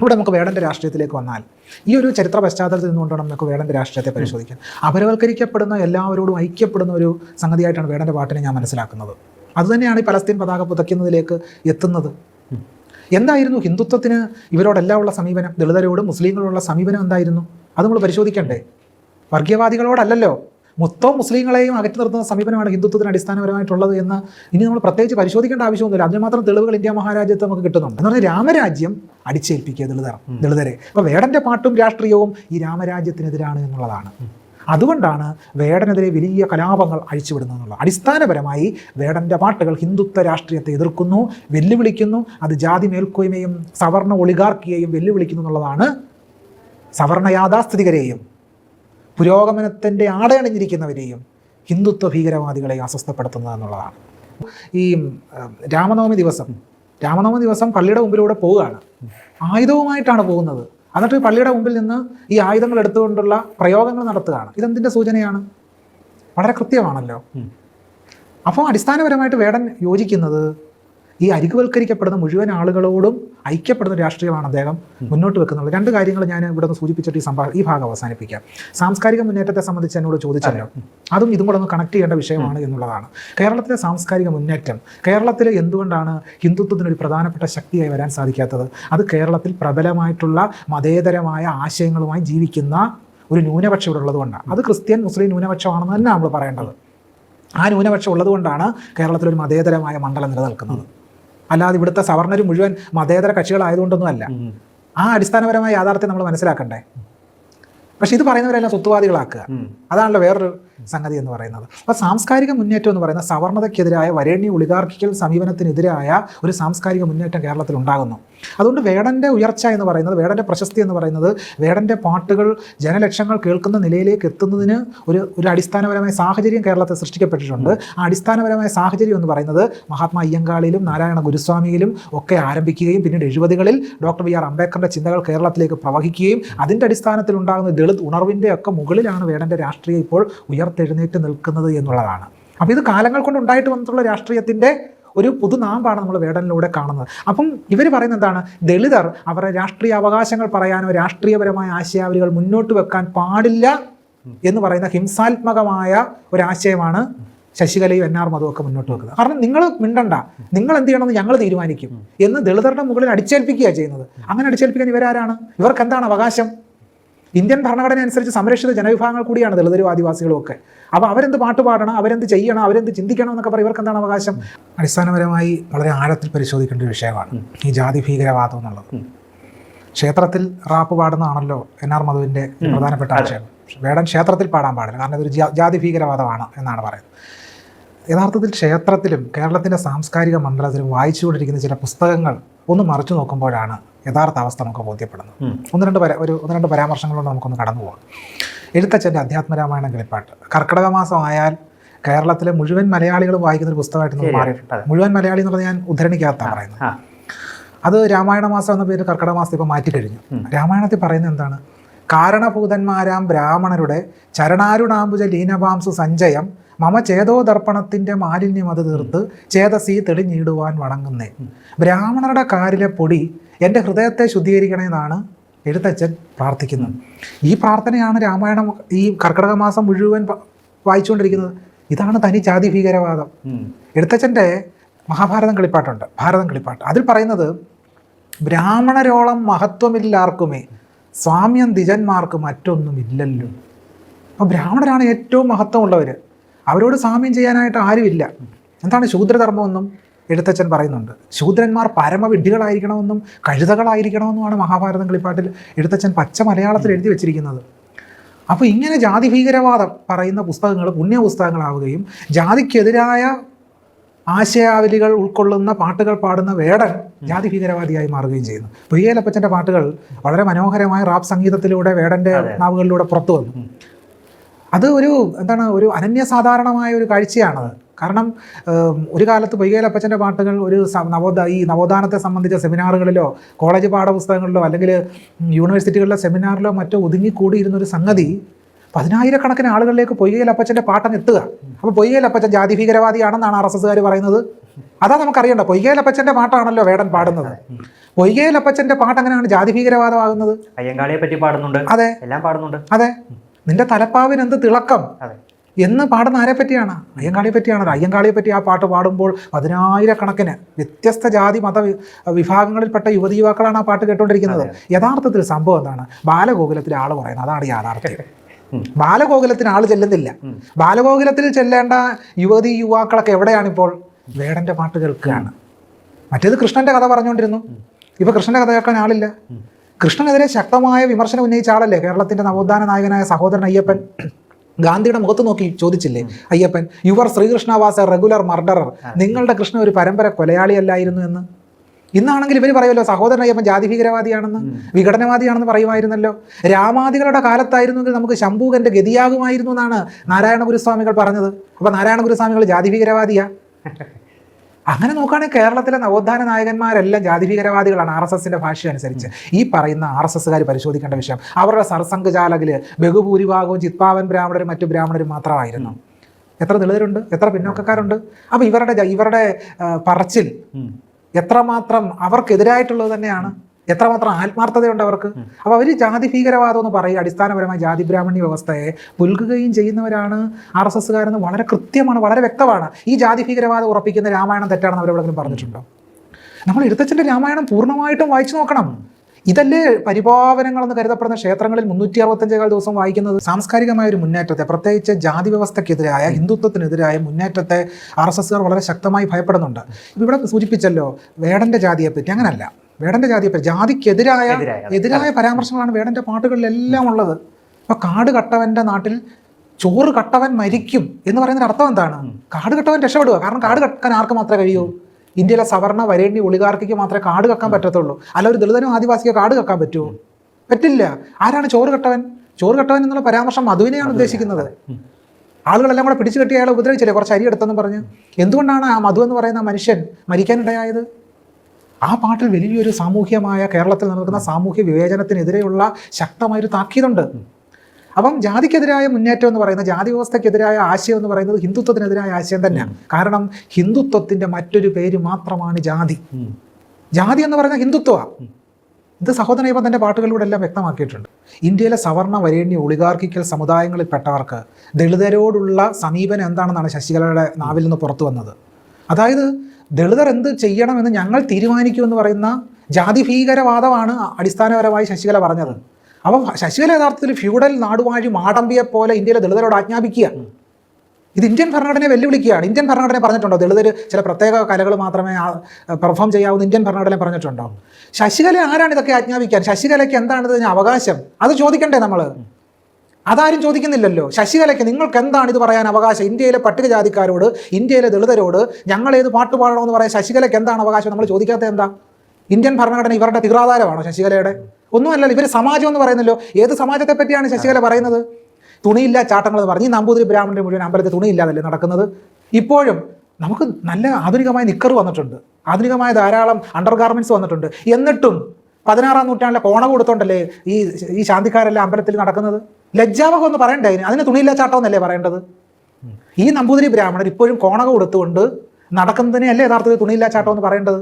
[SPEAKER 1] ഇവിടെ നമുക്ക് വേടന്റെ രാഷ്ട്രീയത്തിലേക്ക് വന്നാൽ ഈ ഒരു ചരിത്ര പശ്ചാത്തലത്തിൽ നിന്നുകൊണ്ടാണ് നമുക്ക് വേടന്റെ രാഷ്ട്രീയത്തെ പരിശോധിക്കാൻ. അപരവൽക്കരിക്കപ്പെടുന്ന എല്ലാവരോടും ഐക്യപ്പെടുന്ന ഒരു സംഗതിയായിട്ടാണ് വേടന്റെ പാട്ടിനെ ഞാൻ മനസ്സിലാക്കുന്നത്. അതുതന്നെയാണ് ഈ പലസ്തീൻ പതാക പുതയ്ക്കുന്നതിലേക്ക് എത്തുന്നത്. എന്തായിരുന്നു ഹിന്ദുത്വത്തിന് ഇവരോടെല്ലാം ഉള്ള സമീപനം? ദളിതരോടും മുസ്ലിങ്ങളോടുള്ള സമീപനം എന്തായിരുന്നു? അത് നമ്മൾ പരിശോധിക്കണ്ടേ? വർഗീയവാദികളോടല്ലല്ലോ മൊത്തം മുസ്ലിങ്ങളെയും അകറ്റി നിർത്തുന്ന സമീപനമാണ് ഹിന്ദുത്വത്തിന് അടിസ്ഥാനപരമായിട്ടുള്ളത് എന്ന് ഇനി നമ്മൾ പ്രത്യേകിച്ച് പരിശോധിക്കേണ്ട ആവശ്യമൊന്നുമില്ല. അതിന് മാത്രം തെളിവുകൾ ഇന്ത്യ മഹാരാജ്യത്ത് നമുക്ക് കിട്ടുന്നുണ്ട്. എന്ന് പറഞ്ഞാൽ രാമരാജ്യം അടിച്ചേൽപ്പിക്കുക ദളിതർ ദളിതരെ. അപ്പോൾ വേടന്റെ പാട്ടും രാഷ്ട്രീയവും ഈ രാമരാജ്യത്തിനെതിരാണ് എന്നുള്ളതാണ്. അതുകൊണ്ടാണ് വേടനെതിരെ വലിയ കലാപങ്ങൾ അഴിച്ചുവിടുന്നത് എന്നുള്ളത്. അടിസ്ഥാനപരമായി വേടന്റെ പാട്ടുകൾ ഹിന്ദുത്വ രാഷ്ട്രീയത്തെ എതിർക്കുന്നു വെല്ലുവിളിക്കുന്നു അത് ജാതി മേൽക്കോയ്മയും സവർണ ഒളിഗാർക്കിയെയും വെല്ലുവിളിക്കുന്നു എന്നുള്ളതാണ് സവർണ യാഥാസ്ഥിതികരെയും പുരോഗമനത്തിന്റെ ആടയണിഞ്ഞിരിക്കുന്നവരെയും ഹിന്ദുത്വ ഭീകരവാദികളെ അസ്വസ്ഥപ്പെടുത്തുന്നത് എന്നുള്ളതാണ്. ഈ രാമനവമി ദിവസം രാമനവമി ദിവസം പള്ളിയുടെ മുമ്പിലൂടെ പോവുകയാണ്. ആയുധവുമായിട്ടാണ് പോകുന്നത്. എന്നിട്ട് പള്ളിയുടെ മുമ്പിൽ നിന്ന് ഈ ആയുധങ്ങൾ എടുത്തുകൊണ്ടുള്ള പ്രയോഗങ്ങൾ നടത്തുകയാണ്. ഇതെന്തിന്റെ സൂചനയാണ്? വളരെ കൃത്യമാണല്ലോ. അപ്പോൾ അടിസ്ഥാനപരമായിട്ട് വേടൻ യോജിക്കുന്നത് ഈ അരികുവൽക്കരിക്കപ്പെടുന്ന മുഴുവൻ ആളുകളോടും ഐക്യപ്പെടുന്ന രാഷ്ട്രീയമാണ് അദ്ദേഹം മുന്നോട്ട് വെക്കുന്നത് രണ്ട് കാര്യങ്ങൾ ഞാൻ ഇവിടെ നിന്ന് സൂചിപ്പിച്ചിട്ട് ഈ സംഭാഷണം ഈ ഭാഗം അവസാനിപ്പിക്കാം. സാംസ്കാരിക മുന്നേറ്റത്തെ സംബന്ധിച്ച് എന്നോട് ചോദിച്ചല്ലോ. അതും. ഇതും കൂടെ ഒന്ന് കണക്ട് ചെയ്യേണ്ട വിഷയമാണ് എന്നുള്ളതാണ്. കേരളത്തിലെ സാംസ്കാരിക മുന്നേറ്റം കേരളത്തിൽ എന്തുകൊണ്ടാണ് ഹിന്ദുത്വത്തിന് ഒരു പ്രധാനപ്പെട്ട ശക്തിയായി വരാൻ സാധിക്കാത്തത്? അത് കേരളത്തിൽ പ്രബലമായിട്ടുള്ള മതേതരമായ ആശയങ്ങളുമായി ജീവിക്കുന്ന ഒരു ന്യൂനപക്ഷം ഇവിടെ ഉള്ളതുകൊണ്ടാണ് അത് ക്രിസ്ത്യൻ മുസ്ലിം ന്യൂനപക്ഷമാണെന്ന് തന്നെ നമ്മൾ പറയേണ്ടത്. ആ ന്യൂനപക്ഷം ഉള്ളതുകൊണ്ടാണ് കേരളത്തിൽ ഒരു മതേതരമായ മണ്ഡലം നിലനിൽക്കുന്നത്. അല്ലാതെ ഇവിടുത്തെ സവർണർ മുഴുവൻ മതേതര കക്ഷികളായതുകൊണ്ടൊന്നും അല്ല ആ അടിസ്ഥാനപരമായ യാഥാർത്ഥ്യം നമ്മൾ മനസ്സിലാക്കണ്ടേ? പക്ഷെ ഇത് പറയുന്നവരെല്ലാം സ്വത്തുവാദികളാക്കുക. അതാണല്ലോ വേറൊരു സംഗതി എന്ന് പറയുന്നത്. അപ്പോൾ സാംസ്കാരിക മുന്നേറ്റം എന്ന് പറയുന്ന സവർണതയ്ക്കെതിരായ വരേണ്യ ഒളിഗാർക്കിക്കൽ സമീപനത്തിനെതിരായ ഒരു സാംസ്കാരിക മുന്നേറ്റം കേരളത്തിൽ ഉണ്ടാകുന്നു. അതുകൊണ്ട് വേടന്റെ ഉയർച്ച എന്ന് പറയുന്നത് വേടന്റെ പ്രശസ്തി എന്ന് പറയുന്നത് വേടന്റെ പാട്ടുകൾ ജനലക്ഷങ്ങൾ കേൾക്കുന്ന നിലയിലേക്ക് എത്തുന്നതിന് ഒരു ഒരു അടിസ്ഥാനപരമായ സാഹചര്യം കേരളത്തിൽ സൃഷ്ടിക്കപ്പെട്ടിട്ടുണ്ട്. ആ അടിസ്ഥാനപരമായ സാഹചര്യം എന്ന് പറയുന്നത് മഹാത്മാ അയ്യങ്കാളിയിലും നാരായണ ഗുരുസ്വാമിയിലും ഒക്കെ ആരംഭിക്കുകയും പിന്നീട് എഴുപതുകളിൽ ഡോക്ടർ ബി ആർ അംബേദ്കറിന്റെ ചിന്തകൾ കേരളത്തിലേക്ക് പ്രവഹിക്കുകയും അതിന്റെ അടിസ്ഥാനത്തിൽ ഉണ്ടാകുന്ന ദളിത് ഉണർവിന്റെ ഒക്കെ മുകളിലാണ് വേടന്റെ രാഷ്ട്രീയം ഇപ്പോൾ ഉയർത്തെഴുന്നേറ്റ് നിൽക്കുന്നത് എന്നുള്ളതാണ്. അപ്പോൾ ഇത് കാലങ്ങൾ കൊണ്ട് ഉണ്ടായിട്ട് വന്നിട്ടുള്ള രാഷ്ട്രീയത്തിന്റെ ഒരു പുതുനാമ്പാണ് നമ്മൾ വേടനിലൂടെ കാണുന്നത്. അപ്പം ഇവർ പറയുന്നത് എന്താണ്? ദളിതർ അവരുടെ രാഷ്ട്രീയ അവകാശങ്ങൾ പറയാനോ രാഷ്ട്രീയപരമായ ആശയാവലികൾ മുന്നോട്ട് വെക്കാൻ പാടില്ല എന്ന് പറയുന്ന ഹിംസാത്മകമായ ഒരാശയമാണ് ശശികലയും എൻ ആർ മധുവൊക്കെ മുന്നോട്ട് വെക്കുന്നത്. കാരണം നിങ്ങൾ മിണ്ടണ്ട. നിങ്ങൾ എന്ത് ചെയ്യണമെന്ന് ഞങ്ങൾ തീരുമാനിക്കും എന്ന് ദളിതരുടെ മുകളിൽ അടിച്ചേൽപ്പിക്കുകയാണ് ചെയ്യുന്നത്. അങ്ങനെ അടിച്ചേൽപ്പിക്കാൻ ഇവരാരാണ്? ഇവർക്ക് എന്താണ് അവകാശം? ഇന്ത്യൻ ഭരണഘടന അനുസരിച്ച് സംരക്ഷിത ജനവിഭാഗങ്ങൾ കൂടിയാണ് ദളിതരും ആദിവാസികളും ഒക്കെ. അപ്പോൾ അവരെന്ത് പാട്ട് പാടണം അവരെന്ത് ചെയ്യണം അവരെന്ത് ചിന്തിക്കണം എന്നൊക്കെ പറയും. ഇവർക്ക് എന്താണ് അവകാശം? അടിസ്ഥാനപരമായി വളരെ ആഴത്തിൽ പരിശോധിക്കേണ്ട ഒരു വിഷയമാണ് ഈ ജാതി ഭീകരവാദം എന്നുള്ളത്. ക്ഷേത്രത്തിൽ റാപ്പ് പാടുന്നതാണല്ലോ എൻ ആർ മധുവിന്റെ പ്രധാനപ്പെട്ട ആശയം. വേടൻ ക്ഷേത്രത്തിൽ പാടാൻ പാടില്ല. കാരണം ഇതൊരു ജാതി ഭീകരവാദമാണ് എന്നാണ് പറയുന്നത്. യഥാർത്ഥത്തിൽ ക്ഷേത്രത്തിലും കേരളത്തിന്റെ സാംസ്കാരിക മണ്ഡലത്തിലും വായിച്ചുകൊണ്ടിരിക്കുന്ന ചില പുസ്തകങ്ങൾ ഒന്ന് മറിച്ചു നോക്കുമ്പോഴാണ് യഥാർത്ഥ അവസ്ഥ നമുക്ക് ബോധ്യപ്പെടുന്നത്. ഒന്ന് രണ്ട് പരാ ഒരു ഒന്ന് രണ്ട് പരാമർശങ്ങളോട് നമുക്കൊന്ന് കടന്നു പോകാം എഴുത്തച്ഛന്റെ അധ്യാത്മരാമായണ കിളിപ്പാട്ട് കർക്കിടക മാസം ആയാൽ കേരളത്തിലെ മുഴുവൻ മലയാളികൾ വായിക്കുന്ന ഒരു പുസ്തകമായിട്ട് നമുക്ക് മാറിയിട്ടുണ്ട്. മുഴുവൻ മലയാളി എന്നുള്ളത് ഞാൻ ഉദ്ധരണിക്കകത്താണ് പറയുന്നത്. അത് രാമായണ മാസം എന്ന പേര് കർക്കിടക മാസത്തിൽ ഇപ്പോൾ മാറ്റിക്കഴിഞ്ഞു രാമായണത്തിൽ പറയുന്നത് എന്താണ്? കാരണഭൂതന്മാരാം ബ്രാഹ്മണരുടെ ചരണാരുണാംബുജ ലീനപാംസു സഞ്ചയം മമ ചേതോ ദർപ്പണത്തിന്റെ മാലിന്യം അത് തീർത്ത് ചേതസി തെളിഞ്ഞിടുവാൻ വണങ്ങുന്നേ. ബ്രാഹ്മണരുടെ കാരിലെ പൊടി എന്റെ ഹൃദയത്തെ ശുദ്ധീകരിക്കണമെന്നാണ് എഴുത്തച്ഛൻ പ്രാർത്ഥിക്കുന്നത്. ഈ പ്രാർത്ഥനയാണ് രാമായണം ഈ കർക്കിടക മാസം മുഴുവൻ വായിച്ചുകൊണ്ടിരിക്കുന്നത്. ഇതാണ് തനി ജാതി ഭീകരവാദം. എഴുത്തച്ഛന്റെ മഹാഭാരതം കളിപ്പാട്ടുണ്ട്. ഭാരതം കളിപ്പാട്ട്. അതിൽ പറയുന്നത് ബ്രാഹ്മണരോളം മഹത്വമില്ലാർക്കുമേ സ്വാമ്യം ദിജന്മാർക്ക് മറ്റൊന്നുമില്ലല്ലോ. അപ്പോൾ ബ്രാഹ്മണരാണ് ഏറ്റവും മഹത്വമുള്ളവർ അവരോട് സാമ്യം ചെയ്യാനായിട്ട് ആരുമില്ല. എന്താണ് ശൂദ്രധർമ്മമെന്നും എഴുത്തച്ഛൻ പറയുന്നുണ്ട്. ശൂദ്രന്മാർ പരമവിഡ്ഢികളായിരിക്കണമെന്നും കഴുതകളായിരിക്കണമെന്നുമാണ് മഹാഭാരതം കളിപ്പാട്ടിൽ എഴുത്തച്ഛൻ പച്ച മലയാളത്തിൽ എഴുതി വെച്ചിരിക്കുന്നത്. അപ്പോൾ ഇങ്ങനെ ജാതി ഭീകരവാദം പറയുന്ന പുസ്തകങ്ങൾ പുണ്യ പുസ്തകങ്ങളാവുകയും ജാതിക്കെതിരായ ആശയാവലികൾ ഉൾക്കൊള്ളുന്ന പാട്ടുകൾ പാടുന്ന വേടൻ ജാതി ഭീകരവാദിയായി മാറുകയും ചെയ്യുന്നു. പ്രിയലപ്പച്ചന്റെ പാട്ടുകൾ വളരെ മനോഹരമായ റാപ്പ് സംഗീതത്തിലൂടെ വേടന്റെ നാവുകളിലൂടെ പുറത്തു വന്നു. അത് ഒരു എന്താണ് ഒരു അനന്യസാധാരണമായ ഒരു കാഴ്ചയാണത്. കാരണം ഒരു കാലത്ത് പൊയ്കയിലപ്പച്ചന്റെ പാട്ടുകൾ ഒരു നവോദ ഈ നവോത്ഥാനത്തെ സംബന്ധിച്ച സെമിനാറുകളിലോ കോളേജ് പാഠപുസ്തകങ്ങളിലോ അല്ലെങ്കിൽ യൂണിവേഴ്സിറ്റികളിലെ സെമിനാറിലോ മറ്റോ ഒതുങ്ങിക്കൂടിയിരുന്ന ഒരു സംഗതി പതിനായിരക്കണക്കിന് ആളുകളിലേക്ക് പൊയ്കയിലപ്പച്ചന്റെ പാട്ടം എത്തുക. അപ്പോൾ പൊയ്കയിലപ്പച്ചൻ ജാതി ഭീകരവാദിയാണെന്നാണ് ആർ എസ് എസ്സുകാർ പറയുന്നത്. അതാ നമുക്കറിയണ്ട പൊയ്കയിലപ്പച്ചന്റെ പാട്ടാണല്ലോ വേടൻ പാടുന്നത്. പൊയ്കയിലപ്പച്ചന്റെ പാട്ട് എങ്ങനെയാണ് ജാതി ഭീകരവാദമാകുന്നത്
[SPEAKER 2] അയ്യങ്കാളിയെ പറ്റി പാടുന്നുണ്ട്.
[SPEAKER 1] അതെ.
[SPEAKER 2] എല്ലാം പാടുന്നുണ്ട്.
[SPEAKER 1] അതെ. നിന്റെ തലപ്പാവിന് എന്ത് തിളക്കം? എന്ന് പാടുന്ന ആരെ പറ്റിയാണ്? അയ്യങ്കാളിയെ പറ്റിയാണല്ലോ അയ്യങ്കാളിയെ പറ്റി ആ പാട്ട് പാടുമ്പോൾ പതിനായിരക്കണക്കിന് വ്യത്യസ്ത ജാതി മത വിഭാഗങ്ങളിൽപ്പെട്ട യുവതി യുവാക്കളാണ് ആ പാട്ട് കേട്ടുകൊണ്ടിരിക്കുന്നത് യഥാർത്ഥത്തിൽ സംഭവം എന്താണ്? ബാലഗോകുലത്തിലെ ആൾ പറയുന്നത്. അതാണ് യാഥാർത്ഥ്യം. ബാലഗോകുലത്തിന് ആൾ ചെല്ലുന്നില്ല. ബാലഗോകുലത്തിൽ ചെല്ലേണ്ട യുവതി യുവാക്കളൊക്കെ എവിടെയാണിപ്പോൾ? വേടന്റെ പാട്ട് കേൾക്കുകയാണ്. മറ്റേത് കൃഷ്ണന്റെ കഥ പറഞ്ഞുകൊണ്ടിരുന്നു ഇപ്പൊ കൃഷ്ണന്റെ കഥ കേൾക്കാൻ ആളില്ല. കൃഷ്ണനെതിരെ ശക്തമായ വിമർശനം ഉന്നയിച്ച ആളല്ലേ? കേരളത്തിന്റെ നവോത്ഥാന നായകനായ സഹോദരൻ അയ്യപ്പൻ. ഗാന്ധിയുടെ മുഖത്ത് നോക്കി ചോദിച്ചില്ലേ? Ayyappan your Srikrishna was a regular murderer നിങ്ങളുടെ കൃഷ്ണൻ ഒരു പരമ്പര കൊലയാളിയല്ലായിരുന്നു എന്ന്. ഇന്നാണെങ്കിൽ ഇവർ പറയുമല്ലോ സഹോദരൻ അയ്യപ്പൻ ജാതി ഭീകരവാദിയാണെന്ന് വിഘടനവാദിയാണെന്ന് പറയുമായിരുന്നല്ലോ. രാമാദികളുടെ കാലത്തായിരുന്നെങ്കിൽ നമുക്ക് ശംഭൂകന്റെ ഗതിയാകുമായിരുന്നു എന്നാണ് നാരായണ ഗുരുസ്വാമികൾ പറഞ്ഞത്. അപ്പൊ നാരായണ ഗുരുസ്വാമികൾ ജാതി ഭീകരവാദിയാ അങ്ങനെ നോക്കുകയാണെങ്കിൽ കേരളത്തിലെ നവോത്ഥാന നായകന്മാരെല്ലാം ജാതി ഭീകരവാദികളാണ് ആർ എസ് എസിന്റെ ഭാഷ അനുസരിച്ച് ഈ പറയുന്ന ആർ എസ് എസ്സുകാർ പരിശോധിക്കേണ്ട വിഷയം. അവരുടെ സർസംഘചാലകിൽ ബഹുഭൂരിഭാഗവും ചിത്പാവൻ ബ്രാഹ്മണരും മറ്റു ബ്രാഹ്മണരും മാത്രമായിരുന്നു. എത്ര ദളിതരുണ്ട്? എത്ര പിന്നോക്കക്കാരുണ്ട്? അപ്പോൾ ഇവരുടെ ഇവരുടെ പറച്ചിൽ. എത്രമാത്രം അവർക്കെതിരായിട്ടുള്ളത് തന്നെയാണ്? എത്രമാത്രം ആത്മാർത്ഥതയുണ്ട് അവർക്ക്? അപ്പോൾ അവർ ജാതി ഭീകരവാദം എന്ന് പറയും അടിസ്ഥാനപരമായി ജാതി ബ്രാഹ്മണ്യ വ്യവസ്ഥയെ പുൽകുകയും ചെയ്യുന്നവരാണ് ആർ എസ് എസ്സുകാരെന്ന് വളരെ കൃത്യമാണ് വളരെ വ്യക്തമാണ്. ഈ ജാതി ഭീകരവാദം ഉറപ്പിക്കുന്ന രാമായണം തെറ്റാണെന്ന് അവരെവിടെങ്കിലും പറഞ്ഞിട്ടുണ്ടോ? നമ്മൾ എഴുത്തച്ഛന്റെ രാമായണം പൂർണമായിട്ടും വായിച്ചു നോക്കണം. ഇതല്ലേ പരിപാവനങ്ങളെന്ന് കരുതപ്പെടുന്ന ക്ഷേത്രങ്ങളിൽ മുന്നൂറ്റി അറുപത്തഞ്ചേകാൽ ദിവസം വായിക്കുന്നത്? സാംസ്കാരികമായ ഒരു മുന്നേറ്റത്തെ പ്രത്യേകിച്ച് ജാതി വ്യവസ്ഥയ്ക്കെതിരായ ഹിന്ദുത്വത്തിനെതിരായ മുന്നേറ്റത്തെ ആർ എസ് എസ്സുകാർ വളരെ ശക്തമായി ഭയപ്പെടുന്നുണ്ട്. ഇവിടെ സൂചിപ്പിച്ചല്ലോ വേടന്റെ ജാതിയെപ്പറ്റി അങ്ങനല്ല. വേടന്റെ ജാതിയെ പറ്റി ജാതിക്കെതിരായ
[SPEAKER 2] എതിരായ,
[SPEAKER 1] പരാമർശങ്ങളാണ് വേടന്റെ പാട്ടുകളിലെല്ലാം ഉള്ളത്. അപ്പൊ കാട് കട്ടവന്റെ നാട്ടിൽ ചോറ് കട്ടവൻ മരിക്കും എന്ന് പറയുന്നതിന് അർത്ഥം എന്താണ്? കാട് കട്ടവൻ രക്ഷപ്പെടുക. കാരണം കാട് കക്കാൻ ആർക്ക് മാത്രമേ കഴിയൂ? ഇന്ത്യയിലെ സവർണ വരേണ്യ ഒളികാർക്കിക്ക് മാത്രമേ കാട് കക്കാൻ പറ്റത്തുള്ളൂ. അല്ല ഒരു ദളിതനും ആദിവാസിക്ക് കാട് കക്കാൻ പറ്റുമോ? പറ്റില്ല. ആരാണ് ചോറ് കട്ടവൻ? ചോറ് കട്ടവൻ എന്നുള്ള പരാമർശം മധുവിനെയാണ് ഉദ്ദേശിക്കുന്നത്. ആളുകളെല്ലാം കൂടെ പിടിച്ചു കെട്ടി അയാളെ ഉപദ്രവിച്ചില്ലേ? കുറച്ച് അരി എടുത്തെന്ന് പറഞ്ഞ്. എന്തുകൊണ്ടാണ് ആ മധു എന്ന് പറയുന്ന മനുഷ്യൻ മരിക്കാനിടയായത്? ആ പാട്ടിൽ വലിയൊരു സാമൂഹ്യമായ കേരളത്തിൽ നിലനിൽക്കുന്ന സാമൂഹ്യ വിവേചനത്തിനെതിരെയുള്ള ശക്തമായൊരു താക്കീതുണ്ട്. അപ്പം ജാതിക്കെതിരായ മുന്നേറ്റം എന്ന് പറയുന്നത് ജാതി വ്യവസ്ഥക്കെതിരായ ആശയം എന്ന് പറയുന്നത് ഹിന്ദുത്വത്തിനെതിരായ ആശയം തന്നെയാണ്. കാരണം ഹിന്ദുത്വത്തിന്റെ മറ്റൊരു പേര് മാത്രമാണ് ജാതി. ജാതി എന്ന് പറയുന്നത് ഹിന്ദുത്വമാണ് ഇത് സഹോദരൻ തന്റെ പാട്ടുകളിലൂടെ എല്ലാം വ്യക്തമാക്കിയിട്ടുണ്ട്. ഇന്ത്യയിലെ സവർണ വരേണ്യ ഒളിഗാർക്കിക്കൽ സമുദായങ്ങളിൽപ്പെട്ടവർക്ക് ദളിതരോടുള്ള സമീപനം എന്താണെന്നാണ് ശശികലയുടെ നാവിൽ നിന്ന് പുറത്തു വന്നത്. അതായത് ദളിതർ എന്ത് ചെയ്യണമെന്ന് ഞങ്ങൾ തീരുമാനിക്കുമെന്ന് പറയുന്ന ജാതി ഭീകരവാദമാണ് അടിസ്ഥാനപരമായി ശശികല പറഞ്ഞത്. അപ്പം ശശികല യഥാർത്ഥത്തിൽ ഫ്യൂഡൽ നാടുവാഴി മാടമ്പിയെ പോലെ ഇന്ത്യയിലെ ദളിതരോട് ആജ്ഞാപിക്കുക. ഇത് ഇന്ത്യൻ ഭരണഘടനയെ വെല്ലുവിളിക്കുകയാണ്. ഇന്ത്യൻ ഭരണഘടന പറഞ്ഞിട്ടുണ്ടോ? ദളിതർ ചില പ്രത്യേക കലകൾ മാത്രമേ പെർഫോം ചെയ്യാവുന്ന ഇന്ത്യൻ ഭരണഘടന പറഞ്ഞിട്ടുണ്ടോ? ശശികല ആരാണ് ഇതൊക്കെ ആജ്ഞാപിക്കാൻ? ശശികലയ്ക്ക് എന്താണ് ഇതിന് അവകാശം? അത് ചോദിക്കണ്ടേ നമ്മൾ അതാരും ചോദിക്കുന്നില്ലല്ലോ. ശശികലയ്ക്ക് നിങ്ങൾക്ക് എന്താണ് ഇത് പറയാൻ അവകാശം? ഇന്ത്യയിലെ പട്ടികജാതിക്കാരോട് ഇന്ത്യയിലെ ദളിതരോട് ഞങ്ങൾ ഏത് പാട്ട് പാടണമെന്ന് പറയാൻ ശശികലയ്ക്ക് എന്താണ് അവകാശം? നമ്മൾ ചോദിക്കാത്ത എന്താ? ഇന്ത്യൻ ഭരണഘടന ഇവരുടെ തീവ്രാധാരമാണോ ശശികലയുടെ? ഒന്നുമല്ലല്ലോ ഇവർ സമാജം എന്ന് പറയുന്നല്ലോ. ഏത് സമാജത്തെ പറ്റിയാണ് ശശികല പറയുന്നത്? തുണിയില്ല ചാട്ടങ്ങൾ എന്ന് പറഞ്ഞ് നമ്പൂതിരി ബ്രാഹ്മണന്റെ മുഴുവൻ അമ്പലത്തിൽ തുണിയില്ലാതല്ലേ നടക്കുന്നത്? ഇപ്പോഴും നമുക്ക് നല്ല ആധുനികമായ നിക്കർ വന്നിട്ടുണ്ട്. ആധുനികമായ ധാരാളം അണ്ടർ ഗാർമെന്റ്സ് വന്നിട്ടുണ്ട്. എന്നിട്ടും പതിനാറാം നൂറ്റാണ്ടിലെ കോണ കൊടുത്തോണ്ടല്ലേ ഈ ഈ ശാന്തിക്കാരെല്ലാം അമ്പലത്തിൽ നടക്കുന്നത്? ലജ്ജാവകം ഒന്ന് പറയണ്ടേ അതിന്? അതിന് തുണിയില്ല ചാട്ടം എന്നല്ലേ പറയേണ്ടത്? ഈ നമ്പൂതിരി ബ്രാഹ്മണർ ഇപ്പോഴും കോണക കൊടുത്തുകൊണ്ട് നടക്കുന്നതിനെയല്ലേ യഥാർത്ഥത്തിൽ തുണിയില്ല ചാട്ടം എന്ന് പറയേണ്ടത്?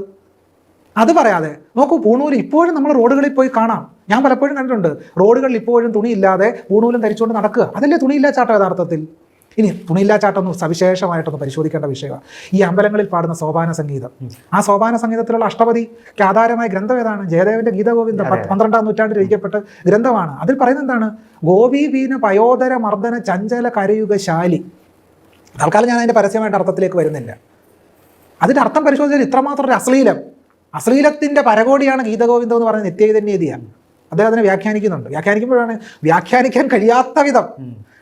[SPEAKER 1] അത് പറയാതെ നോക്കൂ പൂണൂര് ഇപ്പോഴും നമ്മൾ റോഡുകളിൽ പോയി കാണാം. ഞാൻ പലപ്പോഴും കണ്ടിട്ടുണ്ട് റോഡുകളിൽ ഇപ്പോഴും തുണിയില്ലാതെ പൂണൂലും ധരിച്ചുകൊണ്ട് നടക്കുക. അതല്ലേ തുണിയില്ല ചാട്ടം യഥാർത്ഥത്തിൽ? ഇനി തുണിയില്ലാ ചാട്ടം ഒന്ന് സവിശേഷമായിട്ടൊന്ന് പരിശോധിക്കേണ്ട വിഷയമാണ്. ഈ അമ്പലങ്ങളിൽ പാടുന്ന സോപാന സംഗീതം. ആ സോപാന സംഗീതത്തിലുള്ള അഷ്ടപതിക്ക് ആധാരമായ ഗ്രന്ഥം ഏതാണ്? ജയദേവന്റെ ഗീതഗോവിന്ദ പന്ത്രണ്ടാം നൂറ്റാണ്ടിൽ രചിക്കപ്പെട്ട ഗ്രന്ഥമാണ്. അതിൽ പറയുന്നത് എന്താണ്? ഗോപി വീന പയോദര മർദ്ദന ചഞ്ചല കരയുക ശാലി. തൽക്കാലം ഞാൻ അതിന്റെ പരസ്യമായിട്ട് അർത്ഥത്തിലേക്ക് വരുന്നില്ല. അതിന്റെ അർത്ഥം പരിശോധിച്ചാൽ ഇത്രമാത്രം ഒരു അശ്ലീലം. അശ്ലീലത്തിന്റെ പരകോടിയാണ് ഗീതഗോവിന്ദം എന്ന് പറയുന്നത് നിത്യചൈതന്യതിയാണ്. അദ്ദേഹം അതിനെ വ്യാഖ്യാനിക്കുന്നുണ്ട്. വ്യാഖ്യാനിക്കുമ്പോഴാണ് വ്യാഖ്യാനിക്കാൻ കഴിയാത്ത വിധം